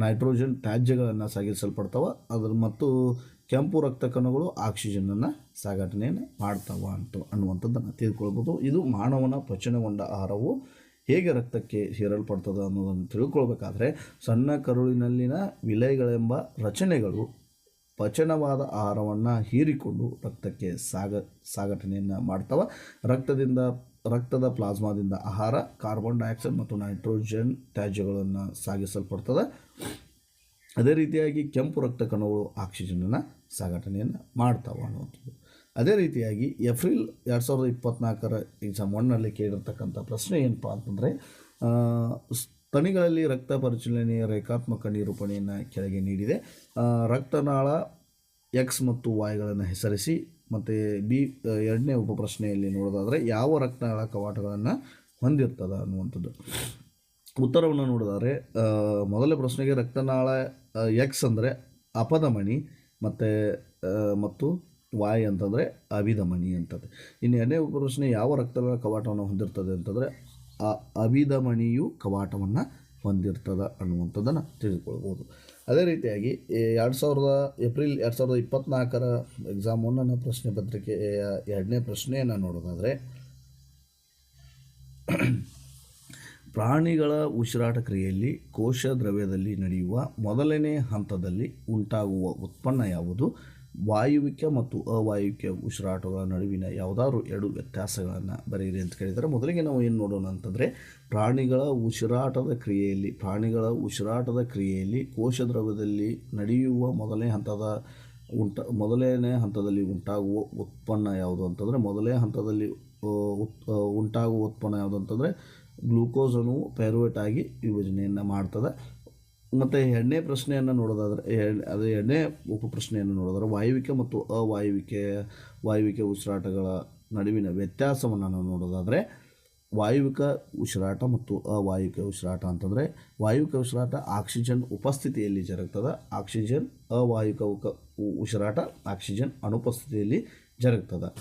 ನೈಟ್ರೋಜನ್ ತ್ಯಾಜ್ಯಗಳನ್ನು ಸಾಗಿಸಲ್ಪಡ್ತಾವೆ. ಅದರ ಮತ್ತು ಕೆಂಪು ರಕ್ತ ಕಣಗಳು ಆಕ್ಸಿಜನನ್ನು ಸಾಗಾಟನೆಯನ್ನು ಮಾಡ್ತಾವ ಅಂತ ಅನ್ನುವಂಥದ್ದನ್ನು ತಿಳ್ಕೊಳ್ಬೋದು. ಇದು ಮಾನವನ ಪಚನಗೊಂಡ ಆಹಾರವು ಹೇಗೆ ರಕ್ತಕ್ಕೆ ಹೀರಲ್ಪಡ್ತದೆ ಅನ್ನೋದನ್ನು ತಿಳ್ಕೊಳ್ಬೇಕಾದ್ರೆ ಸಣ್ಣ ಕರುಳಿನಲ್ಲಿನ ವಿಲಯಗಳೆಂಬ ರಚನೆಗಳು ಪಚನವಾದ ಆಹಾರವನ್ನು ಹೀರಿಕೊಂಡು ರಕ್ತಕ್ಕೆ ಸಾಗ, ಸಾಗಟನೆಯನ್ನು ಮಾಡ್ತವೆ. ರಕ್ತದಿಂದ ರಕ್ತದ ಪ್ಲಾಸ್ಮಾದಿಂದ ಆಹಾರ, ಕಾರ್ಬನ್ ಡೈಆಕ್ಸೈಡ್ ಮತ್ತು ನೈಟ್ರೋಜನ್ ತ್ಯಾಜ್ಯಗಳನ್ನು ಸಾಗಿಸಲ್ಪಡ್ತದೆ. ಅದೇ ರೀತಿಯಾಗಿ ಕೆಂಪು ರಕ್ತ ಕಣಗಳು ಆಕ್ಸಿಜನನ್ನು ಸಾಗಾಟನೆಯನ್ನು ಮಾಡ್ತಾವೆ ಅನ್ನುವಂಥದ್ದು. ಅದೇ ರೀತಿಯಾಗಿ ಏಪ್ರಿಲ್ ಎರಡು ಸಾವಿರದ ಇಪ್ಪತ್ತ್ನಾಲ್ಕರ ಎಕ್ಸಾಮ್ ಒನ್ನಲ್ಲಿ ಕೇಳಿರ್ತಕ್ಕಂಥ ಪ್ರಶ್ನೆ ಏನಪ್ಪ ಅಂತಂದರೆ ಸ್ತನಿಗಳಲ್ಲಿ ರಕ್ತ ಪರಿಚಲನೆಯ ರೇಖಾತ್ಮಕ ನಿರೂಪಣೆಯನ್ನು ಕೆಳಗೆ ನೀಡಿದೆ. ರಕ್ತನಾಳ ಎಕ್ಸ್ ಮತ್ತು ವಾಯ್ಗಳನ್ನು ಹೆಸರಿಸಿ ಮತ್ತು ಬಿ ಎರಡನೇ ಎರಡನೇ ಉಪಪ್ರಶ್ನೆಯಲ್ಲಿ ನೋಡೋದಾದರೆ ಯಾವ ರಕ್ತನಾಳ ಕವಾಟಗಳನ್ನು ಹೊಂದಿರ್ತದ ಅನ್ನುವಂಥದ್ದು. ಉತ್ತರವನ್ನು ನೋಡಿದರೆ ಮೊದಲ ಪ್ರಶ್ನೆಗೆ ರಕ್ತನಾಳ ಎಕ್ಸ್ ಅಂದರೆ ಅಪಧಮನಿ, ಮತ್ತು ಮತ್ತು ವಾಯ್ ಅಂತಂದರೆ ಅಭಿದಮಣಿ ಅಂತದ್ದು ಇನ್ನು ಎರಡನೇ ಉಪಪ್ರಶ್ನೆ ಯಾವ ರಕ್ತನಾಳ ಕವಾಟವನ್ನು ಹೊಂದಿರ್ತದೆ ಅಂತಂದರೆ, ಆ ಅಭಿಧಮನಿಯು ಕವಾಟವನ್ನು ಹೊಂದಿರ್ತದೆ ಅನ್ನುವಂಥದ್ದನ್ನು ತಿಳಿದುಕೊಳ್ಬೋದು. ಅದೇ ರೀತಿಯಾಗಿ ಎರಡು ಸಾವಿರದ ಏಪ್ರಿಲ್, ಎರಡು ಸಾವಿರದ ಇಪ್ಪತ್ತ್ನಾಲ್ಕರ ಎಕ್ಸಾಮ್ ಒನ್ನನ ಪ್ರಶ್ನೆ ಪತ್ರಿಕೆಯ ಎರಡನೇ ಪ್ರಶ್ನೆಯನ್ನು ನೋಡೋದಾದರೆ, ಪ್ರಾಣಿಗಳ ಉಸಿರಾಟ ಕ್ರಿಯೆಯಲ್ಲಿ ಕೋಶ ದ್ರವ್ಯದಲ್ಲಿ ನಡೆಯುವ ಮೊದಲನೇ ಹಂತದಲ್ಲಿ ಉಂಟಾಗುವ ಉತ್ಪನ್ನ ಯಾವುದು? ವಾಯುವಿಕೆ ಮತ್ತು ಅವಾಯುವಿಕೆ ಉಸಿರಾಟದ ನಡುವಿನ ಯಾವುದಾದ್ರು ಎರಡು ವ್ಯತ್ಯಾಸಗಳನ್ನು ಬರೆಯಿರಿ ಅಂತ ಕೇಳಿದರೆ ಮೊದಲಿಗೆ ನಾವು ಏನು ನೋಡೋಣ ಅಂತಂದರೆ ಪ್ರಾಣಿಗಳ ಉಸಿರಾಟದ ಕ್ರಿಯೆಯಲ್ಲಿ, ಪ್ರಾಣಿಗಳ ಉಸಿರಾಟದ ಕ್ರಿಯೆಯಲ್ಲಿ ಕೋಶ ದ್ರವ್ಯದಲ್ಲಿ ನಡೆಯುವ ಮೊದಲನೇ ಹಂತದ ಉಂಟ, ಮೊದಲನೇ ಹಂತದಲ್ಲಿ ಉಂಟಾಗುವ ಉತ್ಪನ್ನ ಯಾವುದು ಅಂತಂದರೆ ಮೊದಲನೇ ಹಂತದಲ್ಲಿ ಉಂಟಾಗುವ ಉತ್ಪನ್ನ ಯಾವುದು ಅಂತಂದರೆ ಗ್ಲೂಕೋಸನ್ನು ಪೈರುವೇಟ್ ಆಗಿ ವಿಭಜನೆಯನ್ನು ಮಾಡ್ತದೆ. ಮತ್ತು ಎರಡನೇ ಪ್ರಶ್ನೆಯನ್ನು ನೋಡೋದಾದರೆ ಅದು ಎರಡನೇ ಉಪಪ್ರಶ್ನೆಯನ್ನು ನೋಡೋದಾದ್ರೆ, ವಾಯುವಿಕೆ ಮತ್ತು ಅವಾಯುವಿಕೆ, ವಾಯುವಿಕೆ ಉಸಿರಾಟಗಳ ನಡುವಿನ ವ್ಯತ್ಯಾಸವನ್ನು ನಾವು ನೋಡೋದಾದರೆ, ವಾಯುವಿಕ ಉಸಿರಾಟ ಮತ್ತು ಅವಾಯುವಿಕ ಉಸಿರಾಟ ಅಂತಂದರೆ, ವಾಯುವಿಕ ಉಸಿರಾಟ ಆಕ್ಸಿಜನ್ ಉಪಸ್ಥಿತಿಯಲ್ಲಿ ಜರುಗ್ತದೆ, ಆಕ್ಸಿಜನ್ ಅವಾಯುವಿಕ ಉಕ- ಉಸಿರಾಟ ಆಕ್ಸಿಜನ್ ಅನುಪಸ್ಥಿತಿಯಲ್ಲಿ ಜರುಗ್ತದೆ.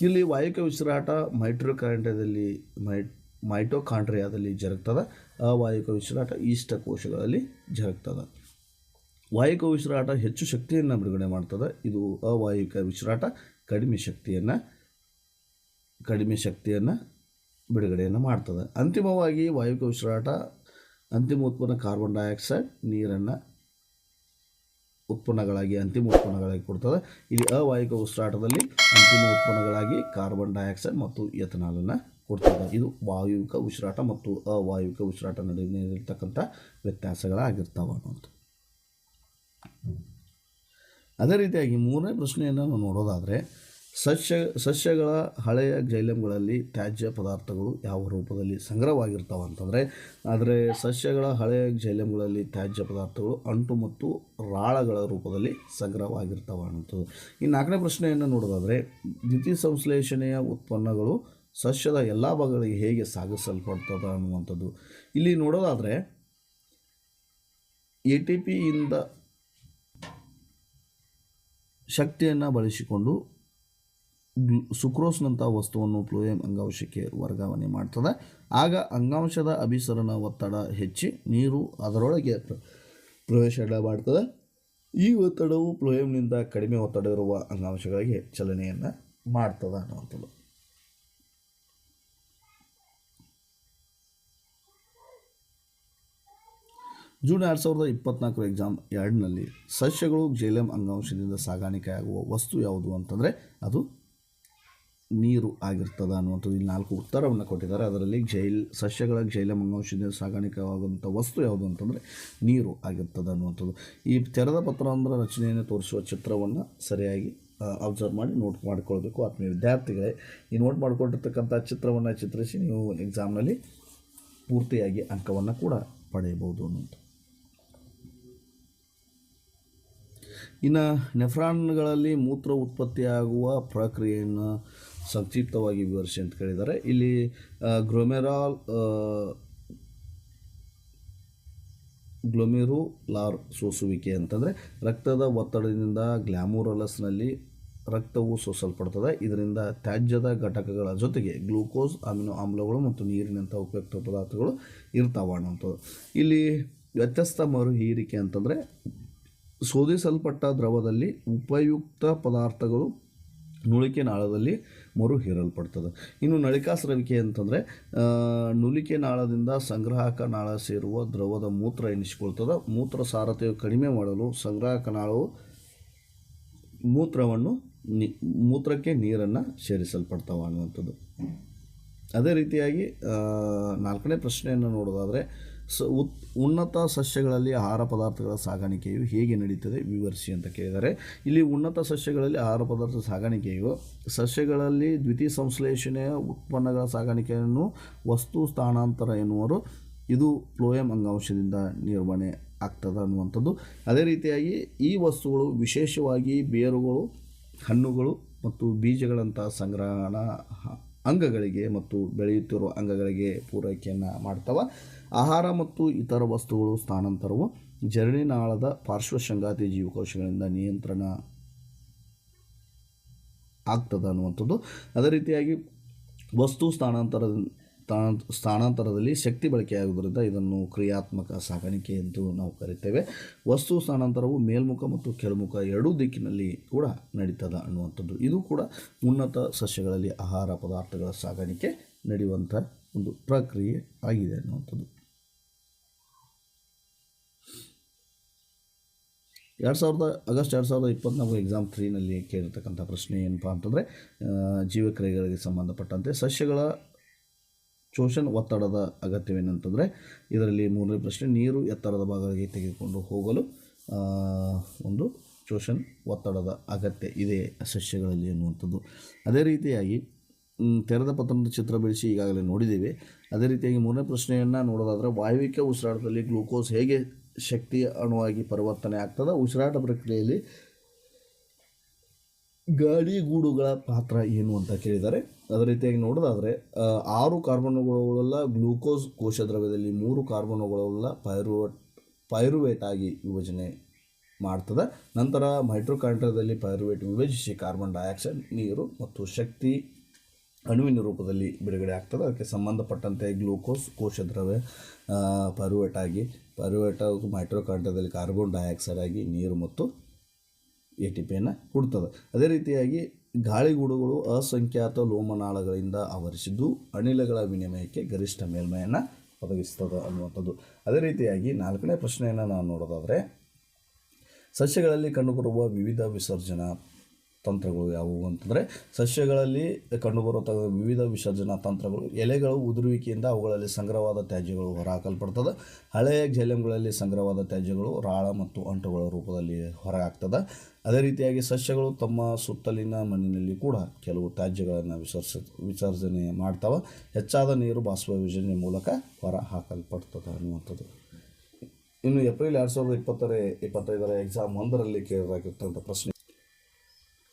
ಇಲ್ಲಿ ವಾಯುವಿಕ ಉಸಿರಾಟ ಮೈಟ್ರೋಕಾಂಡ್ರಿಯಾದಲ್ಲಿ ಮೈ, ಮೈಟೋಕಾಂಡ್ರಿಯಾದಲ್ಲಿ ಜರುಗ್ತದೆ ಅವಾಯುವಿಕ ಉಸಿರಾಟ ಈಷ್ಟ ಕೋಶಗಳಲ್ಲಿ ಜರುಗ್ತದೆ. ವಾಯಿಕ ಉಸಿರಾಟ ಹೆಚ್ಚು ಶಕ್ತಿಯನ್ನು ಬಿಡುಗಡೆ ಮಾಡ್ತದೆ. ಇದು ಅವಾಯುವಿಕ ಉಸಿರಾಟ ಕಡಿಮೆ ಶಕ್ತಿಯನ್ನು ಕಡಿಮೆ ಶಕ್ತಿಯನ್ನು ಬಿಡುಗಡೆಯನ್ನು ಮಾಡ್ತದೆ. ಅಂತಿಮವಾಗಿ ವಾಯುಕ ಉಸಿರಾಟ ಅಂತಿಮ ಉತ್ಪನ್ನ ಕಾರ್ಬನ್ ಡೈಆಕ್ಸೈಡ್ ನೀರನ್ನು ಉತ್ಪನ್ನಗಳಾಗಿ, ಅಂತಿಮ ಉತ್ಪನ್ನಗಳಾಗಿ ಕೊಡ್ತದೆ. ಇಲ್ಲಿ ಅವಾಯಿಕ ಉಸಿರಾಟದಲ್ಲಿ ಅಂತಿಮ ಉತ್ಪನ್ನಗಳಾಗಿ ಕಾರ್ಬನ್ ಡೈಆಕ್ಸೈಡ್ ಮತ್ತು ಎಥನಾಲನ್ನು ಕೊಡ್ತದೆ. ಇದು ವಾಯುವಿಕ ಉಸಿರಾಟ ಮತ್ತು ಅವಾಯುವಿಕ ಉಸಿರಾಟ ನಡುವಿನ ಇರತಕ್ಕಂಥ ವ್ಯತ್ಯಾಸಗಳಾಗಿರ್ತಾವೆ ಅನ್ನೋದು. ಅದೇ ರೀತಿಯಾಗಿ ಮೂರನೇ ಪ್ರಶ್ನೆಯನ್ನು ನಾವು ನೋಡೋದಾದರೆ, ಸಸ್ಯ, ಸಸ್ಯಗಳ ಹಳೆಯ ಜೈಲಂಗಳಲ್ಲಿ ತ್ಯಾಜ್ಯ ಪದಾರ್ಥಗಳು ಯಾವ ರೂಪದಲ್ಲಿ ಸಂಗ್ರಹವಾಗಿರ್ತಾವೆ ಅಂತಂದರೆ, ಆದರೆ ಸಸ್ಯಗಳ ಹಳೆಯ ಜೈಲಂಗಳಲ್ಲಿ ತ್ಯಾಜ್ಯ ಪದಾರ್ಥಗಳು ಅಂಟು ಮತ್ತು ರಾಳಗಳ ರೂಪದಲ್ಲಿ ಸಂಗ್ರಹವಾಗಿರ್ತಾವೆ ಅನ್ನೋಂಥದ್ದು ಈ ನಾಲ್ಕನೇ ಪ್ರಶ್ನೆಯನ್ನು ನೋಡೋದಾದರೆ ದ್ವಿತೀಯ ಸಂಶ್ಲೇಷಣೆಯ ಉತ್ಪನ್ನಗಳು ಸಸ್ಯದ ಎಲ್ಲ ಭಾಗಗಳಿಗೆ ಹೇಗೆ ಸಾಗಿಸಲ್ಪಡ್ತದೆ ಅನ್ನುವಂಥದ್ದು. ಇಲ್ಲಿ ನೋಡೋದಾದರೆ ಎ ಟಿ ಪಿಯಿಂದ ಶಕ್ತಿಯನ್ನು ಬಳಸಿಕೊಂಡು ಸುಕ್ರೋಸ್ನಂಥ ವಸ್ತುವನ್ನು ಫ್ಲೋಯಮ್ ಅಂಗಾಂಶಕ್ಕೆ ವರ್ಗಾವಣೆ ಮಾಡ್ತದೆ. ಆಗ ಅಂಗಾಂಶದ ಅಭಿಸರಣ ಒತ್ತಡ ಹೆಚ್ಚಿ ನೀರು ಅದರೊಳಗೆ ಪ್ರ- ಪ್ರವೇಶ ಮಾಡ್ತದೆ ಈ ಒತ್ತಡವು ಫ್ಲೋಯಮ್ನಿಂದ ಕಡಿಮೆ ಒತ್ತಡ ಇರುವ ಅಂಗಾಂಶಗಳಿಗೆ ಚಲನೆಯನ್ನು ಮಾಡ್ತದೆ ಅನ್ನುವಂಥದ್ದು. ಜೂನ್ ಎರಡು ಸಾವಿರದ ಇಪ್ಪತ್ನಾಲ್ಕರ ಎಕ್ಸಾಮ್ ಎರಡನಲ್ಲಿ ಸಸ್ಯಗಳು ಜೈಲಮ್ ಅಂಗಾಂಶದಿಂದ ಸಾಗಾಣಿಕೆಯಾಗುವ ವಸ್ತು ಯಾವುದು ಅಂತಂದರೆ ಅದು ನೀರು ಆಗಿರ್ತದೆ ಅನ್ನುವಂಥದ್ದು. ಇಲ್ಲಿ ನಾಲ್ಕು ಉತ್ತರವನ್ನು ಕೊಟ್ಟಿದ್ದಾರೆ. ಅದರಲ್ಲಿ ಜೈಲ್, ಸಸ್ಯಗಳ ಜೈಲಮ್ ಅಂಗಾಂಶದಿಂದ ಸಾಗಾಣಿಕೆಯಾಗುವಂಥ ವಸ್ತು ಯಾವುದು ಅಂತಂದರೆ ನೀರು ಆಗಿರ್ತದೆ ಅನ್ನುವಂಥದ್ದು. ಈ ತೆರೆದ ಪತ್ರಾಂತರ ರಚನೆಯನ್ನು ತೋರಿಸುವ ಚಿತ್ರವನ್ನು ಸರಿಯಾಗಿ ಅಬ್ಸರ್ವ್ ಮಾಡಿ ನೋಟ್ ಮಾಡಿಕೊಳ್ಬೇಕು. ಆತ್ಮೀಯ ವಿದ್ಯಾರ್ಥಿಗಳೇ, ಈ ನೋಟ್ ಮಾಡಿಕೊಂಡಿರ್ತಕ್ಕಂಥ ಚಿತ್ರವನ್ನು ಚಿತ್ರಿಸಿ ನೀವು ಎಕ್ಸಾಮ್ನಲ್ಲಿ ಪೂರ್ತಿಯಾಗಿ ಅಂಕವನ್ನು ಕೂಡ ಪಡೆಯಬಹುದು ಅನ್ನುವಂಥ ಇನ್ನು ನೆಫ್ರಾನ್ಗಳಲ್ಲಿ ಮೂತ್ರ ಉತ್ಪತ್ತಿಯಾಗುವ ಪ್ರಕ್ರಿಯೆಯನ್ನು ಸಂಕ್ಷಿಪ್ತವಾಗಿ ವಿವರಿಸಿ ಅಂತ ಕೇಳಿದ್ದಾರೆ. ಇಲ್ಲಿ ಗ್ರೊಮೆರಾಲ್ ಗ್ಲೊಮೆರುಲಾರ್ ಸೋಸುವಿಕೆ ಅಂತಂದರೆ ರಕ್ತದ ಒತ್ತಡದಿಂದ ಗ್ಲ್ಯಾಮೋರಲಸ್ನಲ್ಲಿ ರಕ್ತವು ಸೋಸಲ್ಪಡ್ತದೆ. ಇದರಿಂದ ತ್ಯಾಜ್ಯದ ಘಟಕಗಳ ಜೊತೆಗೆ ಗ್ಲೂಕೋಸ್, ಅಮಿನೋ ಆಮ್ಲಗಳು ಮತ್ತು ನೀರಿನಂಥ ಉಪಯುಕ್ತ ಪದಾರ್ಥಗಳು ಇರ್ತಾವೆ ಅನ್ನೋಂಥದ್ದು ಇಲ್ಲಿ ವ್ಯತ್ಯಸ್ತ ಮರು ಹೀರಿಕೆ ಅಂತಂದರೆ ಶೋಧಿಸಲ್ಪಟ್ಟ ದ್ರವದಲ್ಲಿ ಉಪಯುಕ್ತ ಪದಾರ್ಥಗಳು ನುಳಿಕೆ ನಾಳದಲ್ಲಿ ಮರು ಹೀರಲ್ಪಡ್ತದೆ ಇನ್ನು ನಳಿಕಾಸ್ರವಿಕೆ ಅಂತಂದರೆ ಆ, ನುಲಿಕೆ ನಾಳದಿಂದ ಸಂಗ್ರಾಹಕ ನಾಳ ಸೇರುವ ದ್ರವದ ಮೂತ್ರ ಎನಿಸಿಕೊಳ್ತದೆ. ಮೂತ್ರ ಸಾರತೆಯು ಕಡಿಮೆ ಮಾಡಲು ಸಂಗ್ರಾಹಕ ನಾಳವು ಮೂತ್ರವನ್ನು ಮೂತ್ರಕ್ಕೆ ನೀರನ್ನು ಸೇರಿಸಲ್ಪಡ್ತಾವ ಅನ್ನುವಂಥದ್ದು. ಅದೇ ರೀತಿಯಾಗಿ ನಾಲ್ಕನೇ ಪ್ರಶ್ನೆಯನ್ನು ನೋಡೋದಾದರೆ ಸ ಉನ್ನತ ಸಸ್ಯಗಳಲ್ಲಿ ಆಹಾರ ಪದಾರ್ಥಗಳ ಸಾಗಾಣಿಕೆಯು ಹೇಗೆ ನಡೀತದೆ ವಿವರಿಸಿ ಅಂತ ಕೇಳಿದ್ದಾರೆ. ಇಲ್ಲಿ ಉನ್ನತ ಸಸ್ಯಗಳಲ್ಲಿ ಆಹಾರ ಪದಾರ್ಥ ಸಾಗಾಣಿಕೆಯು ಸಸ್ಯಗಳಲ್ಲಿ ದ್ವಿತೀಯ ಸಂಶ್ಲೇಷಣೆಯ ಉತ್ಪನ್ನಗಳ ಸಾಗಾಣಿಕೆಯನ್ನು ವಸ್ತು ಸ್ಥಾನಾಂತರ ಎನ್ನುವರು. ಇದು ಫ್ಲೋಯಂ ಅಂಗಾಂಶದಿಂದ ನಿರ್ವಹಣೆ ಆಗ್ತದೆ ಅನ್ನುವಂಥದ್ದು. ಅದೇ ರೀತಿಯಾಗಿ ಈ ವಸ್ತುಗಳು ವಿಶೇಷವಾಗಿ ಬೇರುಗಳು, ಹಣ್ಣುಗಳು ಮತ್ತು ಬೀಜಗಳಂತಹ ಸಂಗ್ರಹಣಾ ಅಂಗಗಳಿಗೆ ಮತ್ತು ಬೆಳೆಯುತ್ತಿರುವ ಅಂಗಗಳಿಗೆ ಪೂರೈಕೆಯನ್ನು ಮಾಡ್ತವೆ. ಆಹಾರ ಮತ್ತು ಇತರ ವಸ್ತುಗಳು ಸ್ಥಾನಾಂತರವು ಜರಡಿನಾಳದ ಪಾರ್ಶ್ವಸಂಗಾತಿ ಜೀವಕೋಶಗಳಿಂದ ನಿಯಂತ್ರಣ ಆಗ್ತದೆ ಅನ್ನುವಂಥದ್ದು. ಅದೇ ರೀತಿಯಾಗಿ ವಸ್ತು ಸ್ಥಾನಾಂತರ ಸ್ಥಾನಾಂತರದಲ್ಲಿ ಶಕ್ತಿ ಬಳಕೆಯಾಗುವುದರಿಂದ ಇದನ್ನು ಕ್ರಿಯಾತ್ಮಕ ಸಾಗಾಣಿಕೆ ಎಂದು ನಾವು ಕರಿತೇವೆ. ವಸ್ತು ಸ್ಥಾನಾಂತರವು ಮೇಲ್ಮುಖ ಮತ್ತು ಕೆಳಮುಖ ಎರಡೂ ದಿಕ್ಕಿನಲ್ಲಿ ಕೂಡ ನಡೀತದೆ ಅನ್ನುವಂಥದ್ದು. ಇದು ಕೂಡ ಉನ್ನತ ಸಸ್ಯಗಳಲ್ಲಿ ಆಹಾರ ಪದಾರ್ಥಗಳ ಸಾಗಾಣಿಕೆ ನಡೆಯುವಂಥ ಒಂದು ಪ್ರಕ್ರಿಯೆ ಆಗಿದೆ ಅನ್ನುವಂಥದ್ದು. ಎರಡು ಸಾವಿರದ, ಆಗಸ್ಟ್ ಎರಡು ಸಾವಿರದ ಇಪ್ಪತ್ತ್ನಾಲ್ಕು ಎಕ್ಸಾಮ್ ತ್ರೀನಲ್ಲಿ ಕೇಳಿರ್ತಕ್ಕಂಥ ಪ್ರಶ್ನೆ ಏನಪ್ಪ ಅಂತಂದರೆ ಜೀವಕ್ರಿಯೆಗಳಿಗೆ ಸಂಬಂಧಪಟ್ಟಂತೆ ಸಸ್ಯಗಳ ಶೋಷಣ ಒತ್ತಡದ ಅಗತ್ಯವೇನಂತಂದರೆ, ಇದರಲ್ಲಿ ಮೂರನೇ ಪ್ರಶ್ನೆ, ನೀರು ಎತ್ತರದ ಭಾಗಗಳಿಗೆ ತೆಗೆದುಕೊಂಡು ಹೋಗಲು ಒಂದು ಶೋಷಣ ಒತ್ತಡದ ಅಗತ್ಯ ಇದೆ ಸಸ್ಯಗಳಲ್ಲಿ ಅನ್ನುವಂಥದ್ದು ಅದೇ ರೀತಿಯಾಗಿ ತೆರೆದ ಪತ್ರದ ಚಿತ್ರ ಬಿಡಿಸಿ ಈಗಾಗಲೇ ನೋಡಿದ್ದೀವಿ. ಅದೇ ರೀತಿಯಾಗಿ ಮೂರನೇ ಪ್ರಶ್ನೆಯನ್ನು ನೋಡೋದಾದರೆ ವಾಯುವಿಕ ಉಸಿರಾಟದಲ್ಲಿ ಗ್ಲೂಕೋಸ್ ಹೇಗೆ ಶಕ್ತಿಯ ಅಣುವಾಗಿ ಪರಿವರ್ತನೆ ಆಗ್ತದೆ. ಉಸಿರಾಟ ಪ್ರಕ್ರಿಯೆಯಲ್ಲಿ ಗಾಳಿಗೂಡುಗಳ ಪಾತ್ರ ಏನು ಅಂತ ಕೇಳಿದ್ದಾರೆ ಅದೇ ರೀತಿಯಾಗಿ ನೋಡೋದಾದರೆ ಆರು ಕಾರ್ಬನ್ಗಳೆಲ್ಲ ಗ್ಲೂಕೋಸ್ ಕೋಶ ದ್ರವ್ಯದಲ್ಲಿ ಮೂರು ಕಾರ್ಬನ್ಗಳೆಲ್ಲ ಪೈರುವೇಟ್ ಪೈರುವೇಟ್ ಆಗಿ ವಿಭಜನೆ ಮಾಡ್ತದೆ. ನಂತರ ಮೈಟ್ರೋಕಾಂಟ್ರದಲ್ಲಿ ಪೈರುವೇಟ್ ವಿಭಜಿಸಿ ಕಾರ್ಬನ್ ಡೈಆಕ್ಸೈಡ್, ನೀರು ಮತ್ತು ಶಕ್ತಿ ಅಣುವಿನ ರೂಪದಲ್ಲಿ ಬಿಡುಗಡೆ ಆಗ್ತದೆ. ಅದಕ್ಕೆ ಸಂಬಂಧಪಟ್ಟಂತೆ ಗ್ಲೂಕೋಸ್ ಕೋಶ ದ್ರವ್ಯ ಪೈರುವೇಟ್ ಆಗಿ ಪೈರುವೇಟ್ ಮೈಟ್ರೋಕಾಂಟ್ರದಲ್ಲಿ ಕಾರ್ಬನ್ ಡೈಆಕ್ಸೈಡ್ ಆಗಿ ನೀರು ಮತ್ತು ಎ ಟಿ ಪಿಯನ್ನು ಕೊಡ್ತದೆ ಅದೇ ರೀತಿಯಾಗಿ ಗಾಳಿಗೂಡುಗಳು ಅಸಂಖ್ಯಾತ ಲೋಮನಾಳಗಳಿಂದ ಆವರಿಸಿದ್ದು ಅನಿಲಗಳ ವಿನಿಮಯಕ್ಕೆ ಗರಿಷ್ಠ ಮೇಲ್ಮೈಯನ್ನು ಒದಗಿಸ್ತದೆ ಅನ್ನುವಂಥದ್ದು. ಅದೇ ರೀತಿಯಾಗಿ ನಾಲ್ಕನೇ ಪ್ರಶ್ನೆಯನ್ನು ನಾವು ನೋಡೋದಾದರೆ, ಸಸ್ಯಗಳಲ್ಲಿ ಕಂಡುಬರುವ ವಿವಿಧ ವಿಸರ್ಜನಾ ತಂತ್ರಗಳು ಯಾವುವು ಅಂತಂದರೆ ಸಸ್ಯಗಳಲ್ಲಿ ಕಂಡುಬರುವಂಥ ವಿವಿಧ ವಿಸರ್ಜನಾ ತಂತ್ರಗಳು, ಎಲೆಗಳು ಉದುರುವಿಕೆಯಿಂದ ಅವುಗಳಲ್ಲಿ ಸಂಗ್ರಹವಾದ ತ್ಯಾಜ್ಯಗಳು ಹೊರಹಾಕಲ್ಪಡ್ತದೆ. ಹಳೆಯ ಜೈಲಂಗಳಲ್ಲಿ ಸಂಗ್ರಹವಾದ ತ್ಯಾಜ್ಯಗಳು ರಾಳ ಮತ್ತು ಅಂಟುಗಳ ರೂಪದಲ್ಲಿ ಹೊರಹಾಕ್ತದೆ. ಅದೇ ರೀತಿಯಾಗಿ ಸಸ್ಯಗಳು ತಮ್ಮ ಸುತ್ತಲಿನ ಮಣ್ಣಿನಲ್ಲಿ ಕೂಡ ಕೆಲವು ತ್ಯಾಜ್ಯಗಳನ್ನು ವಿಸರ್ಸ ವಿಸರ್ಜನೆ ಮಾಡ್ತಾವೆ. ಹೆಚ್ಚಾದ ನೀರು ಬಾಷ್ಪ ವಿಸರ್ಜನೆ ಮೂಲಕ ಹೊರ ಹಾಕಲ್ಪಡ್ತದೆ ಅನ್ನುವಂಥದ್ದು. ಇನ್ನು ಏಪ್ರಿಲ್ ಎರಡು ಸಾವಿರದ ಇಪ್ಪತ್ತರ, ಇಪ್ಪತ್ತೈದರ ಎಕ್ಸಾಮ್ ಒಂದರಲ್ಲಿ ಕೇಳಲಾಗಿರ್ತಕ್ಕಂಥ ಪ್ರಶ್ನೆ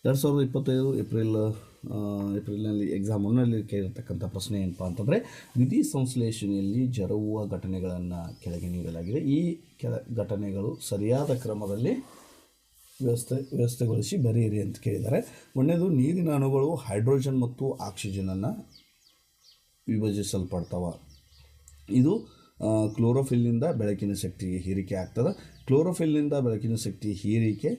ಎರಡು ಸಾವಿರದ ಇಪ್ಪತ್ತೈದು ಏಪ್ರಿಲ್ ಏಪ್ರಿಲ್ನಲ್ಲಿ ಎಕ್ಸಾಮ್ ಒನ್ನಲ್ಲಿ ಕೇಳಿರ್ತಕ್ಕಂಥ ಪ್ರಶ್ನೆ ಏನಪ್ಪ ಅಂತಂದರೆ, ವಿಧಿ ಸಂಶ್ಲೇಷಣೆಯಲ್ಲಿ ಜರುಗುವ ಘಟನೆಗಳನ್ನು ಕೆಳಗೆ ನೀಡಲಾಗಿದೆ. ಈ ಕೆಳ ಘಟನೆಗಳು ಸರಿಯಾದ ಕ್ರಮದಲ್ಲಿ ವ್ಯವಸ್ಥೆ, ವ್ಯವಸ್ಥೆಗೊಳಿಸಿ ಬರೆಯಿರಿ ಅಂತ ಕೇಳಿದ್ದಾರೆ. ಒಂದೇದು ನೀರಿನ ಅಣುಗಳು ಹೈಡ್ರೋಜನ್ ಮತ್ತು ಆಕ್ಸಿಜನನ್ನು ವಿಭಜಿಸಲ್ಪಡ್ತವೆ. ಇದು ಕ್ಲೋರೋಫಿಲ್ನಿಂದ ಬೆಳಕಿನ ಶಕ್ತಿಗೆ ಹೀರಿಕೆ ಆಗ್ತದೆ. ಕ್ಲೋರೋಫಿಲ್ನಿಂದ ಬೆಳಕಿನ ಶಕ್ತಿ ಹೀರಿಕೆ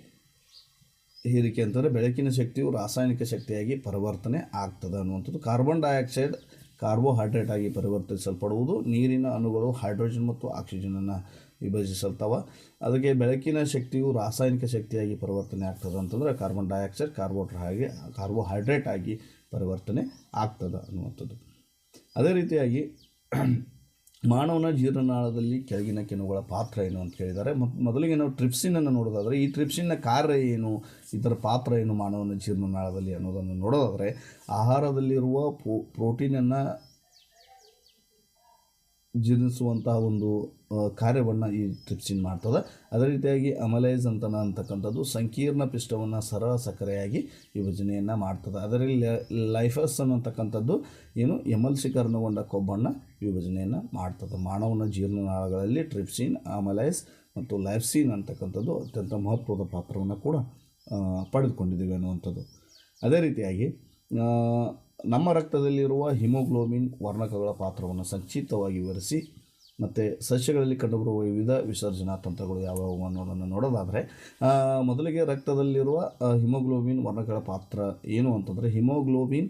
ಹೀರಿಕೆ ಅಂತಂದರೆ ಬೆಳಕಿನ ಶಕ್ತಿಯು ರಾಸಾಯನಿಕ ಶಕ್ತಿಯಾಗಿ ಪರಿವರ್ತನೆ ಆಗ್ತದೆ ಅನ್ನುವಂಥದ್ದು. ಕಾರ್ಬನ್ ಡೈಆಕ್ಸೈಡ್ ಕಾರ್ಬೋಹೈಡ್ರೇಟ್ ಆಗಿ ಪರಿವರ್ತಿಸಲ್ಪಡುವುದು. ನೀರಿನ ಅಣುಗಳು ಹೈಡ್ರೋಜನ್ ಮತ್ತು ಆಕ್ಸಿಜನನ್ನು ವಿಭಜಿಸಲ್ತವ. ಅದಕ್ಕೆ ಬೆಳಕಿನ ಶಕ್ತಿಯು ರಾಸಾಯನಿಕ ಶಕ್ತಿಯಾಗಿ ಪರಿವರ್ತನೆ ಆಗ್ತದೆ ಅಂತಂದರೆ ಕಾರ್ಬನ್ ಡೈಆಕ್ಸೈಡ್ ಕಾರ್ಬೋಟ್ರ ಆಗಿ ಕಾರ್ಬೋಹೈಡ್ರೇಟ್ ಆಗಿ ಪರಿವರ್ತನೆ ಆಗ್ತದೆ ಅನ್ನುವಂಥದ್ದು. ಅದೇ ರೀತಿಯಾಗಿ ಮಾನವನ ಜೀರ್ಣನಾಳದಲ್ಲಿ ಕೆಳಗಿನ ಕೆನುಗಳ ಪಾತ್ರ ಏನು ಅಂತ ಕೇಳಿದ್ದಾರೆ. ಮತ್ತು ಮೊದಲಿಗೆ ನಾವು ಟ್ರಿಪ್ಸಿನನ್ನು ನೋಡೋದಾದರೆ, ಈ ಟ್ರಿಪ್ಸಿನ ಕಾರ್ಯ ಏನು, ಇದರ ಪಾತ್ರ ಏನು ಮಾನವನ ಜೀರ್ಣನಾಳದಲ್ಲಿ ಅನ್ನೋದನ್ನು ನೋಡೋದಾದರೆ, ಆಹಾರದಲ್ಲಿರುವ ಪ್ರೋಟೀನನ್ನು ಜೀರ್ಣಿಸುವಂತಹ ಒಂದು ಕಾರ್ಯವನ್ನು ಈ ಟ್ರಿಪ್ಸಿನ್ ಮಾಡ್ತದೆ. ಅದೇ ರೀತಿಯಾಗಿ ಅಮಲೈಸ್ ಅಂತ ಅಂತಕ್ಕಂಥದ್ದು ಸಂಕೀರ್ಣ ಪಿಷ್ಟವನ್ನು ಸರಳ ಸಕ್ಕರೆಯಾಗಿ ವಿಭಜನೆಯನ್ನು ಮಾಡ್ತದೆ. ಅದರಲ್ಲಿ ಲೈಫಸ್ ಅನ್ನತಕ್ಕಂಥದ್ದು ಏನು ಎಮಲ್ಸೀಕರಣಗೊಂಡ ಕೊಬ್ಬನ್ನು ವಿಭಜನೆಯನ್ನು ಮಾಡ್ತದೆ. ಮಾನವನ ಜೀರ್ಣನಾಳಗಳಲ್ಲಿ ಟ್ರಿಪ್ಸಿನ್ ಅಮಲೈಸ್ ಮತ್ತು ಲೈಫ್ಸಿನ್ ಅಂತಕ್ಕಂಥದ್ದು ಅತ್ಯಂತ ಮಹತ್ವದ ಪಾತ್ರವನ್ನು ಕೂಡ ಪಡೆದುಕೊಂಡಿದ್ದೀವಿ ಅನ್ನುವಂಥದ್ದು. ಅದೇ ರೀತಿಯಾಗಿ ನಮ್ಮ ರಕ್ತದಲ್ಲಿರುವ ಹಿಮೋಗ್ಲೋಬಿನ್ ವರ್ಣಕಗಳ ಪಾತ್ರವನ್ನು ಸಂಕ್ಷಿಪ್ತವಾಗಿ ವಿವರಿಸಿ ಮತ್ತು ಸಸ್ಯಗಳಲ್ಲಿ ಕಂಡುಬರುವ ವಿವಿಧ ವಿಸರ್ಜನಾ ತಂತ್ರಗಳು ಯಾವುವು ಅನ್ನೋದನ್ನು ನೋಡೋದಾದರೆ ಮೊದಲಿಗೆ ರಕ್ತದಲ್ಲಿರುವ ಹಿಮೋಗ್ಲೋಬಿನ್ ವರ್ಣಗಳ ಪಾತ್ರ ಏನು ಅಂತಂದರೆ, ಹಿಮೋಗ್ಲೋಬಿನ್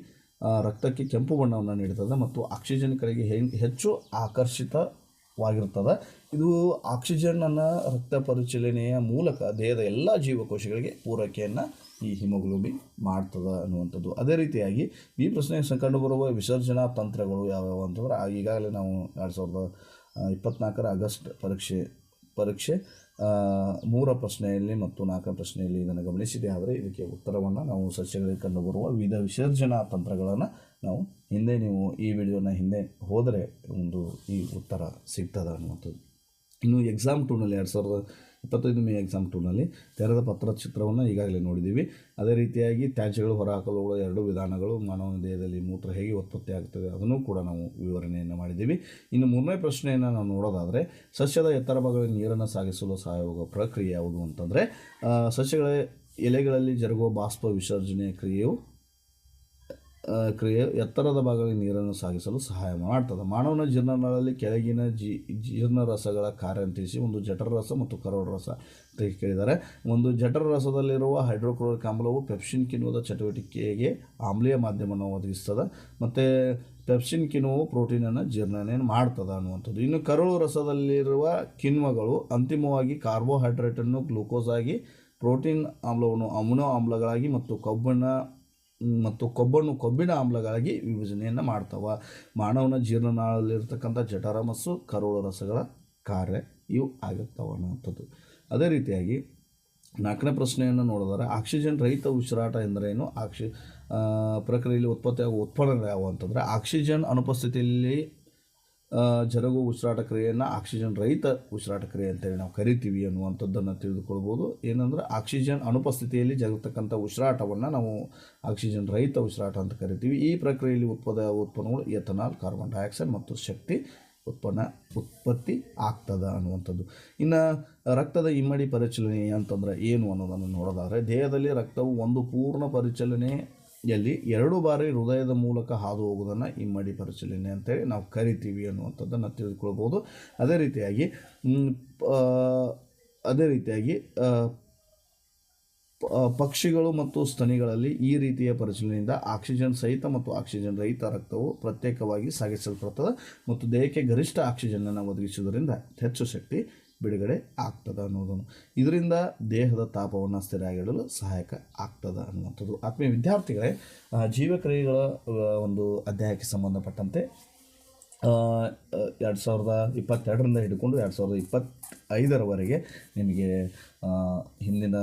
ರಕ್ತಕ್ಕೆ ಕೆಂಪು ಬಣ್ಣವನ್ನು ನೀಡುತ್ತದೆ ಮತ್ತು ಆಕ್ಸಿಜನ್ ಕಡೆಗೆ ಹೆಚ್ಚು ಆಕರ್ಷಿತವಾಗಿರ್ತದೆ. ಇದು ಆಕ್ಸಿಜನ್ನನ್ನು ರಕ್ತ ಪರಿಚಲನೆಯ ಮೂಲಕ ದೇಹದ ಎಲ್ಲ ಜೀವಕೋಶಗಳಿಗೆ ಪೂರೈಕೆಯನ್ನು ಈ ಹಿಮೋಗ್ಲೋಬಿನ್ ಮಾಡ್ತದೆ ಅನ್ನುವಂಥದ್ದು. ಅದೇ ರೀತಿಯಾಗಿ ಈ ಪ್ರಶ್ನೆಗೆ ಕಂಡುಬರುವ ವಿಸರ್ಜನಾ ತಂತ್ರಗಳು ಯಾವ್ಯಾವು ಅಂತಂದ್ರೆ ಈಗಾಗಲೇ ನಾವು ಎರಡು ಸಾವಿರದ ಇಪ್ಪತ್ನಾಲ್ಕರ ಆಗಸ್ಟ್ ಪರೀಕ್ಷೆ ಪರೀಕ್ಷೆ ಮೂರ ಪ್ರಶ್ನೆಯಲ್ಲಿ ಮತ್ತು ನಾಲ್ಕನೇ ಪ್ರಶ್ನೆಯಲ್ಲಿ ಇದನ್ನು ಗಮನಿಸಿದೆ. ಆದರೆ ಇದಕ್ಕೆ ಉತ್ತರವನ್ನು ನಾವು ಸಸ್ಯಗಳಿಗೆ ಕಂಡುಬರುವ ವಿವಿಧ ವಿಸರ್ಜನಾ ತಂತ್ರಗಳನ್ನು ನಾವು ಹಿಂದೆ ನೀವು ಈ ವಿಡಿಯೋನ ಹಿಂದೆ ಹೋದರೆ ಒಂದು ಈ ಉತ್ತರ ಸಿಗ್ತದೆ ಅನ್ನುವಂಥದ್ದು. ಇನ್ನು ಎಕ್ಸಾಮ್ ಟೂನಲ್ಲಿ ಎರಡು ಸಾವಿರದ ಇಪ್ಪತ್ತೈದು ಮೇ ಎಕ್ಸಾಮ್ ಟೂನಲ್ಲಿ ತೆರೆದ ಪತ್ರ ಚಿತ್ರವನ್ನು ಈಗಾಗಲೇ ನೋಡಿದ್ದೀವಿ. ಅದೇ ರೀತಿಯಾಗಿ ತ್ಯಾಜ್ಯಗಳು ಹೊರಹಾಕಲು ಎರಡು ವಿಧಾನಗಳು ಮಾನವನ ದೇಹದಲ್ಲಿ ಮೂತ್ರ ಹೇಗೆ ಉತ್ಪತ್ತಿ ಆಗ್ತದೆ ಅದನ್ನು ಕೂಡ ನಾವು ವಿವರಣೆಯನ್ನು ಮಾಡಿದ್ದೀವಿ. ಇನ್ನು ಮೂರನೇ ಪ್ರಶ್ನೆಯನ್ನು ನಾವು ನೋಡೋದಾದರೆ, ಸಸ್ಯದ ಎತ್ತರ ಭಾಗದಲ್ಲಿ ನೀರನ್ನು ಸಾಗಿಸಲು ಸಹಾಯವಾಗುವ ಪ್ರಕ್ರಿಯೆ ಯಾವುದು ಅಂತಂದರೆ ಸಸ್ಯಗಳ ಎಲೆಗಳಲ್ಲಿ ಜರುಗುವ ಬಾಷ್ಪ ವಿಸರ್ಜನೆಯ ಕ್ರಿಯೆಯು ಕ್ರಿಯೆ ಎತ್ತರದ ಭಾಗದಲ್ಲಿ ನೀರನ್ನು ಸಾಗಿಸಲು ಸಹಾಯ ಮಾಡ್ತದೆ. ಮಾನವನ ಜೀರ್ಣನಾಳದಲ್ಲಿ ಕೆಳಗಿನ ಜೀ, ಜೀರ್ಣರಸಗಳ ಕಾರ್ಯ ತಿಳಿಸಿ ಒಂದು ಜಠರ ರಸ ಮತ್ತು ಕರೋಡ ರಸ ಅಂತ ಕೇಳಿದ್ದಾರೆ. ಒಂದು ಜಠರ ರಸದಲ್ಲಿರುವ ಹೈಡ್ರೋಕ್ಲೋರಿಕ್ ಆಮ್ಲವು ಪೆಪ್ಸಿನ್ ಕಿಣ್ವದ ಚಟುವಟಿಕೆಗೆ ಆಮ್ಲೀಯ ಮಾಧ್ಯಮವನ್ನು ಒದಗಿಸ್ತದೆ. ಮತ್ತು ಪೆಪ್ಸಿನ್ ಕಿಣ್ವವು ಪ್ರೋಟೀನನ್ನು ಜೀರ್ಣನೆ ಮಾಡ್ತದೆ ಅನ್ನುವಂಥದ್ದು. ಇನ್ನು ಕರುಳು ರಸದಲ್ಲಿರುವ ಕಿಣ್ವಗಳು ಅಂತಿಮವಾಗಿ ಕಾರ್ಬೋಹೈಡ್ರೇಟನ್ನು ಗ್ಲೂಕೋಸ್ ಆಗಿ ಪ್ರೋಟೀನ್ ಆಮ್ಲವನ್ನು ಅಮುನೋ ಆಮ್ಲಗಳಾಗಿ ಮತ್ತು ಕೊಬ್ಬನ್ನು ಮತ್ತು ಕೊಬ್ಬನ್ನು ಕೊಬ್ಬಿನ ಆಮ್ಲಗಳಾಗಿ ವಿಭಜನೆಯನ್ನು ಮಾಡ್ತವೆ. ಮಾನವನ ಜೀರ್ಣನಾಳಲ್ಲಿರ್ತಕ್ಕಂಥ ಜಠರ ಮತ್ತು ಕರುಳು ರಸಗಳ ಕಾರ್ಯ ಇವು ಆಗಿರ್ತಾವೆ ಅನ್ನುವಂಥದ್ದು. ಅದೇ ರೀತಿಯಾಗಿ ನಾಲ್ಕನೇ ಪ್ರಶ್ನೆಯನ್ನು ನೋಡಿದರೆ ಆಕ್ಸಿಜನ್ ರಹಿತ ಉಸಿರಾಟ ಎಂದರೇನು ಆಕ್ಸಿ ಪ್ರಕ್ರಿಯೆಯಲ್ಲಿ ಉತ್ಪತ್ತಿಯಾಗುವ ಉತ್ಪನ್ನಗಳು ಯಾವುವು ಅಂತಂದರೆ ಆಕ್ಸಿಜನ್ ಅನುಪಸ್ಥಿತಿಯಲ್ಲಿ ಜರುಗುವ ಉಸಿರಾಟ ಕ್ರಿಯೆಯನ್ನು ಆಕ್ಸಿಜನ್ ರಹಿತ ಉಸಿರಾಟ ಕ್ರಿಯೆ ಅಂತೇಳಿ ನಾವು ಕರಿತೀವಿ ಅನ್ನುವಂಥದ್ದನ್ನು ತಿಳಿದುಕೊಳ್ಬೋದು. ಏನಂದ್ರೆ ಆಕ್ಸಿಜನ್ ಅನುಪಸ್ಥಿತಿಯಲ್ಲಿ ಜರುಗತಕ್ಕಂಥ ಉಸಿರಾಟವನ್ನು ನಾವು ಆಕ್ಸಿಜನ್ ರಹಿತ ಉಸಿರಾಟ ಅಂತ ಕರಿತೀವಿ. ಈ ಪ್ರಕ್ರಿಯೆಯಲ್ಲಿ ಉತ್ಪಾದ, ಉತ್ಪನ್ನಗಳು ಎಥನಾಲ್, ಕಾರ್ಬನ್ ಡೈಆಕ್ಸೈಡ್ ಮತ್ತು ಶಕ್ತಿ ಉತ್ಪನ್ನ, ಉತ್ಪತ್ತಿ ಆಗ್ತದೆ ಅನ್ನುವಂಥದ್ದು. ಇನ್ನು ರಕ್ತದ ಇಮ್ಮಡಿ ಪರಿಚಲನೆ ಅಂತಂದ್ರೆ ಏನು ಅನ್ನೋದನ್ನು ನೋಡೋದಾದರೆ ದೇಹದಲ್ಲಿ ರಕ್ತವು ಒಂದು ಪೂರ್ಣ ಪರಿಚಲನೆಯಲ್ಲಿ ಎರಡು ಬಾರಿ ಹೃದಯದ ಮೂಲಕ ಹಾದು ಹೋಗೋದನ್ನು ಇಮ್ಮಡಿ ಪರಿಚಲನೆ ಅಂತೇಳಿ ನಾವು ಕರಿತೀವಿ ಅನ್ನುವಂಥದ್ದನ್ನು ತಿಳಿದುಕೊಳ್ಬೋದು. ಅದೇ ರೀತಿಯಾಗಿ ಅದೇ ರೀತಿಯಾಗಿ ಪಕ್ಷಿಗಳು ಮತ್ತು ಸ್ತನಿಗಳಲ್ಲಿ ಈ ರೀತಿಯ ಪರಿಶೀಲನೆಯಿಂದ ಆಕ್ಸಿಜನ್ ಸಹಿತ ಮತ್ತು ಆಕ್ಸಿಜನ್ ರಹಿತ ರಕ್ತವು ಪ್ರತ್ಯೇಕವಾಗಿ ಸಾಗಿಸಲ್ಪಡ್ತದೆ ಮತ್ತು ದೇಹಕ್ಕೆ ಗರಿಷ್ಠ ಆಕ್ಸಿಜನ್ನನ್ನು ಒದಗಿಸುವುದರಿಂದ ಹೆಚ್ಚು ಶಕ್ತಿ ಬಿಡುಗಡೆ ಆಗ್ತದೆ ಅನ್ನೋದನ್ನು. ಇದರಿಂದ ದೇಹದ ತಾಪವನ್ನು ಸ್ಥಿರ ಆಗಿಡಲು ಸಹಾಯಕ ಆಗ್ತದೆ ಅನ್ನುವಂಥದ್ದು. ಆತ್ಮೀಯ ವಿದ್ಯಾರ್ಥಿಗಳೇ ಜೀವಕ್ರಿಯೆಗಳ ಒಂದು ಅಧ್ಯಾಯಕ್ಕೆ ಸಂಬಂಧಪಟ್ಟಂತೆ ಎರಡು ಸಾವಿರದ ಇಪ್ಪತ್ತೆರಡರಿಂದ ಹಿಡ್ಕೊಂಡು ಎರಡು ಸಾವಿರದ ಇಪ್ಪತ್ತೈದರವರೆಗೆ ನಿಮಗೆ ಹಿಂದಿನ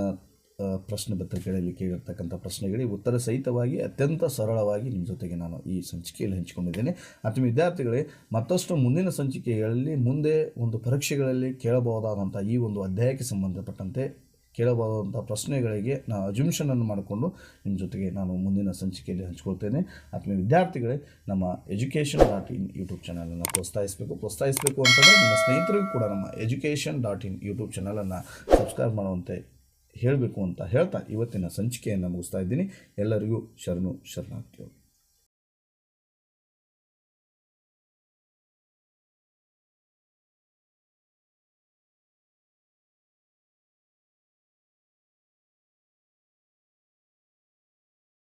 ಪ್ರಶ್ನೆ ಪತ್ರಿಕೆಗಳಲ್ಲಿ ಕೇಳಿರ್ತಕ್ಕಂಥ ಪ್ರಶ್ನೆಗಳಿಗೆ ಉತ್ತರ ಸಹಿತವಾಗಿ ಅತ್ಯಂತ ಸರಳವಾಗಿ ನಿಮ್ಮ ಜೊತೆಗೆ ನಾನು ಈ ಸಂಚಿಕೆಯಲ್ಲಿ ಹಂಚಿಕೊಂಡಿದ್ದೇನೆ. ಆತ್ಮ ವಿದ್ಯಾರ್ಥಿಗಳೇ, ಮತ್ತಷ್ಟು ಮುಂದಿನ ಸಂಚಿಕೆಗಳಲ್ಲಿ ಮುಂದೆ ಒಂದು ಪರೀಕ್ಷೆಗಳಲ್ಲಿ ಕೇಳಬಹುದಾದಂಥ ಈ ಒಂದು ಅಧ್ಯಾಯಕ್ಕೆ ಸಂಬಂಧಪಟ್ಟಂತೆ ಕೇಳಬಹುದಾದಂಥ ಪ್ರಶ್ನೆಗಳಿಗೆ ನಾನು ಅಜುಮ್ಷನನ್ನು ಮಾಡಿಕೊಂಡು ನಿಮ್ಮ ಜೊತೆಗೆ ನಾನು ಮುಂದಿನ ಸಂಚಿಕೆಯಲ್ಲಿ ಹಂಚಿಕೊಳ್ತೇನೆ. ಆತ್ಮೀಯ ವಿದ್ಯಾರ್ಥಿಗಳೇ, ನಮ್ಮ ಎಜುಕೇಷನ್ ಡಾಟ್ ಇನ್ ಯೂಟ್ಯೂಬ್ ಚಾನಲನ್ನು ಪ್ರೋತ್ಸಾಹಿಸಬೇಕು. ಪ್ರೋತ್ಸಾಹಿಸಬೇಕು ಅಂತಂದರೆ ನಿಮ್ಮ ಸ್ನೇಹಿತರಿಗೂ ಕೂಡ ನಮ್ಮ ಎಜುಕೇಷನ್ ಡಾಟ್ ಇನ್ ಯೂಟ್ಯೂಬ್ ಚಾನಲನ್ನು ಸಬ್ಸ್ಕ್ರೈಬ್ ಮಾಡುವಂತೆ ಹೇಳಬೇಕು ಅಂತ ಹೇಳ್ತಾ ಇವತ್ತಿನ ಸಂಚಿಕೆಯನ್ನು ಮುಗಿಸ್ತಾ ಇದ್ದೀನಿ. ಎಲ್ಲರಿಗೂ ಶರಣು ಶರಣಾರ್ಥಿಗಳು.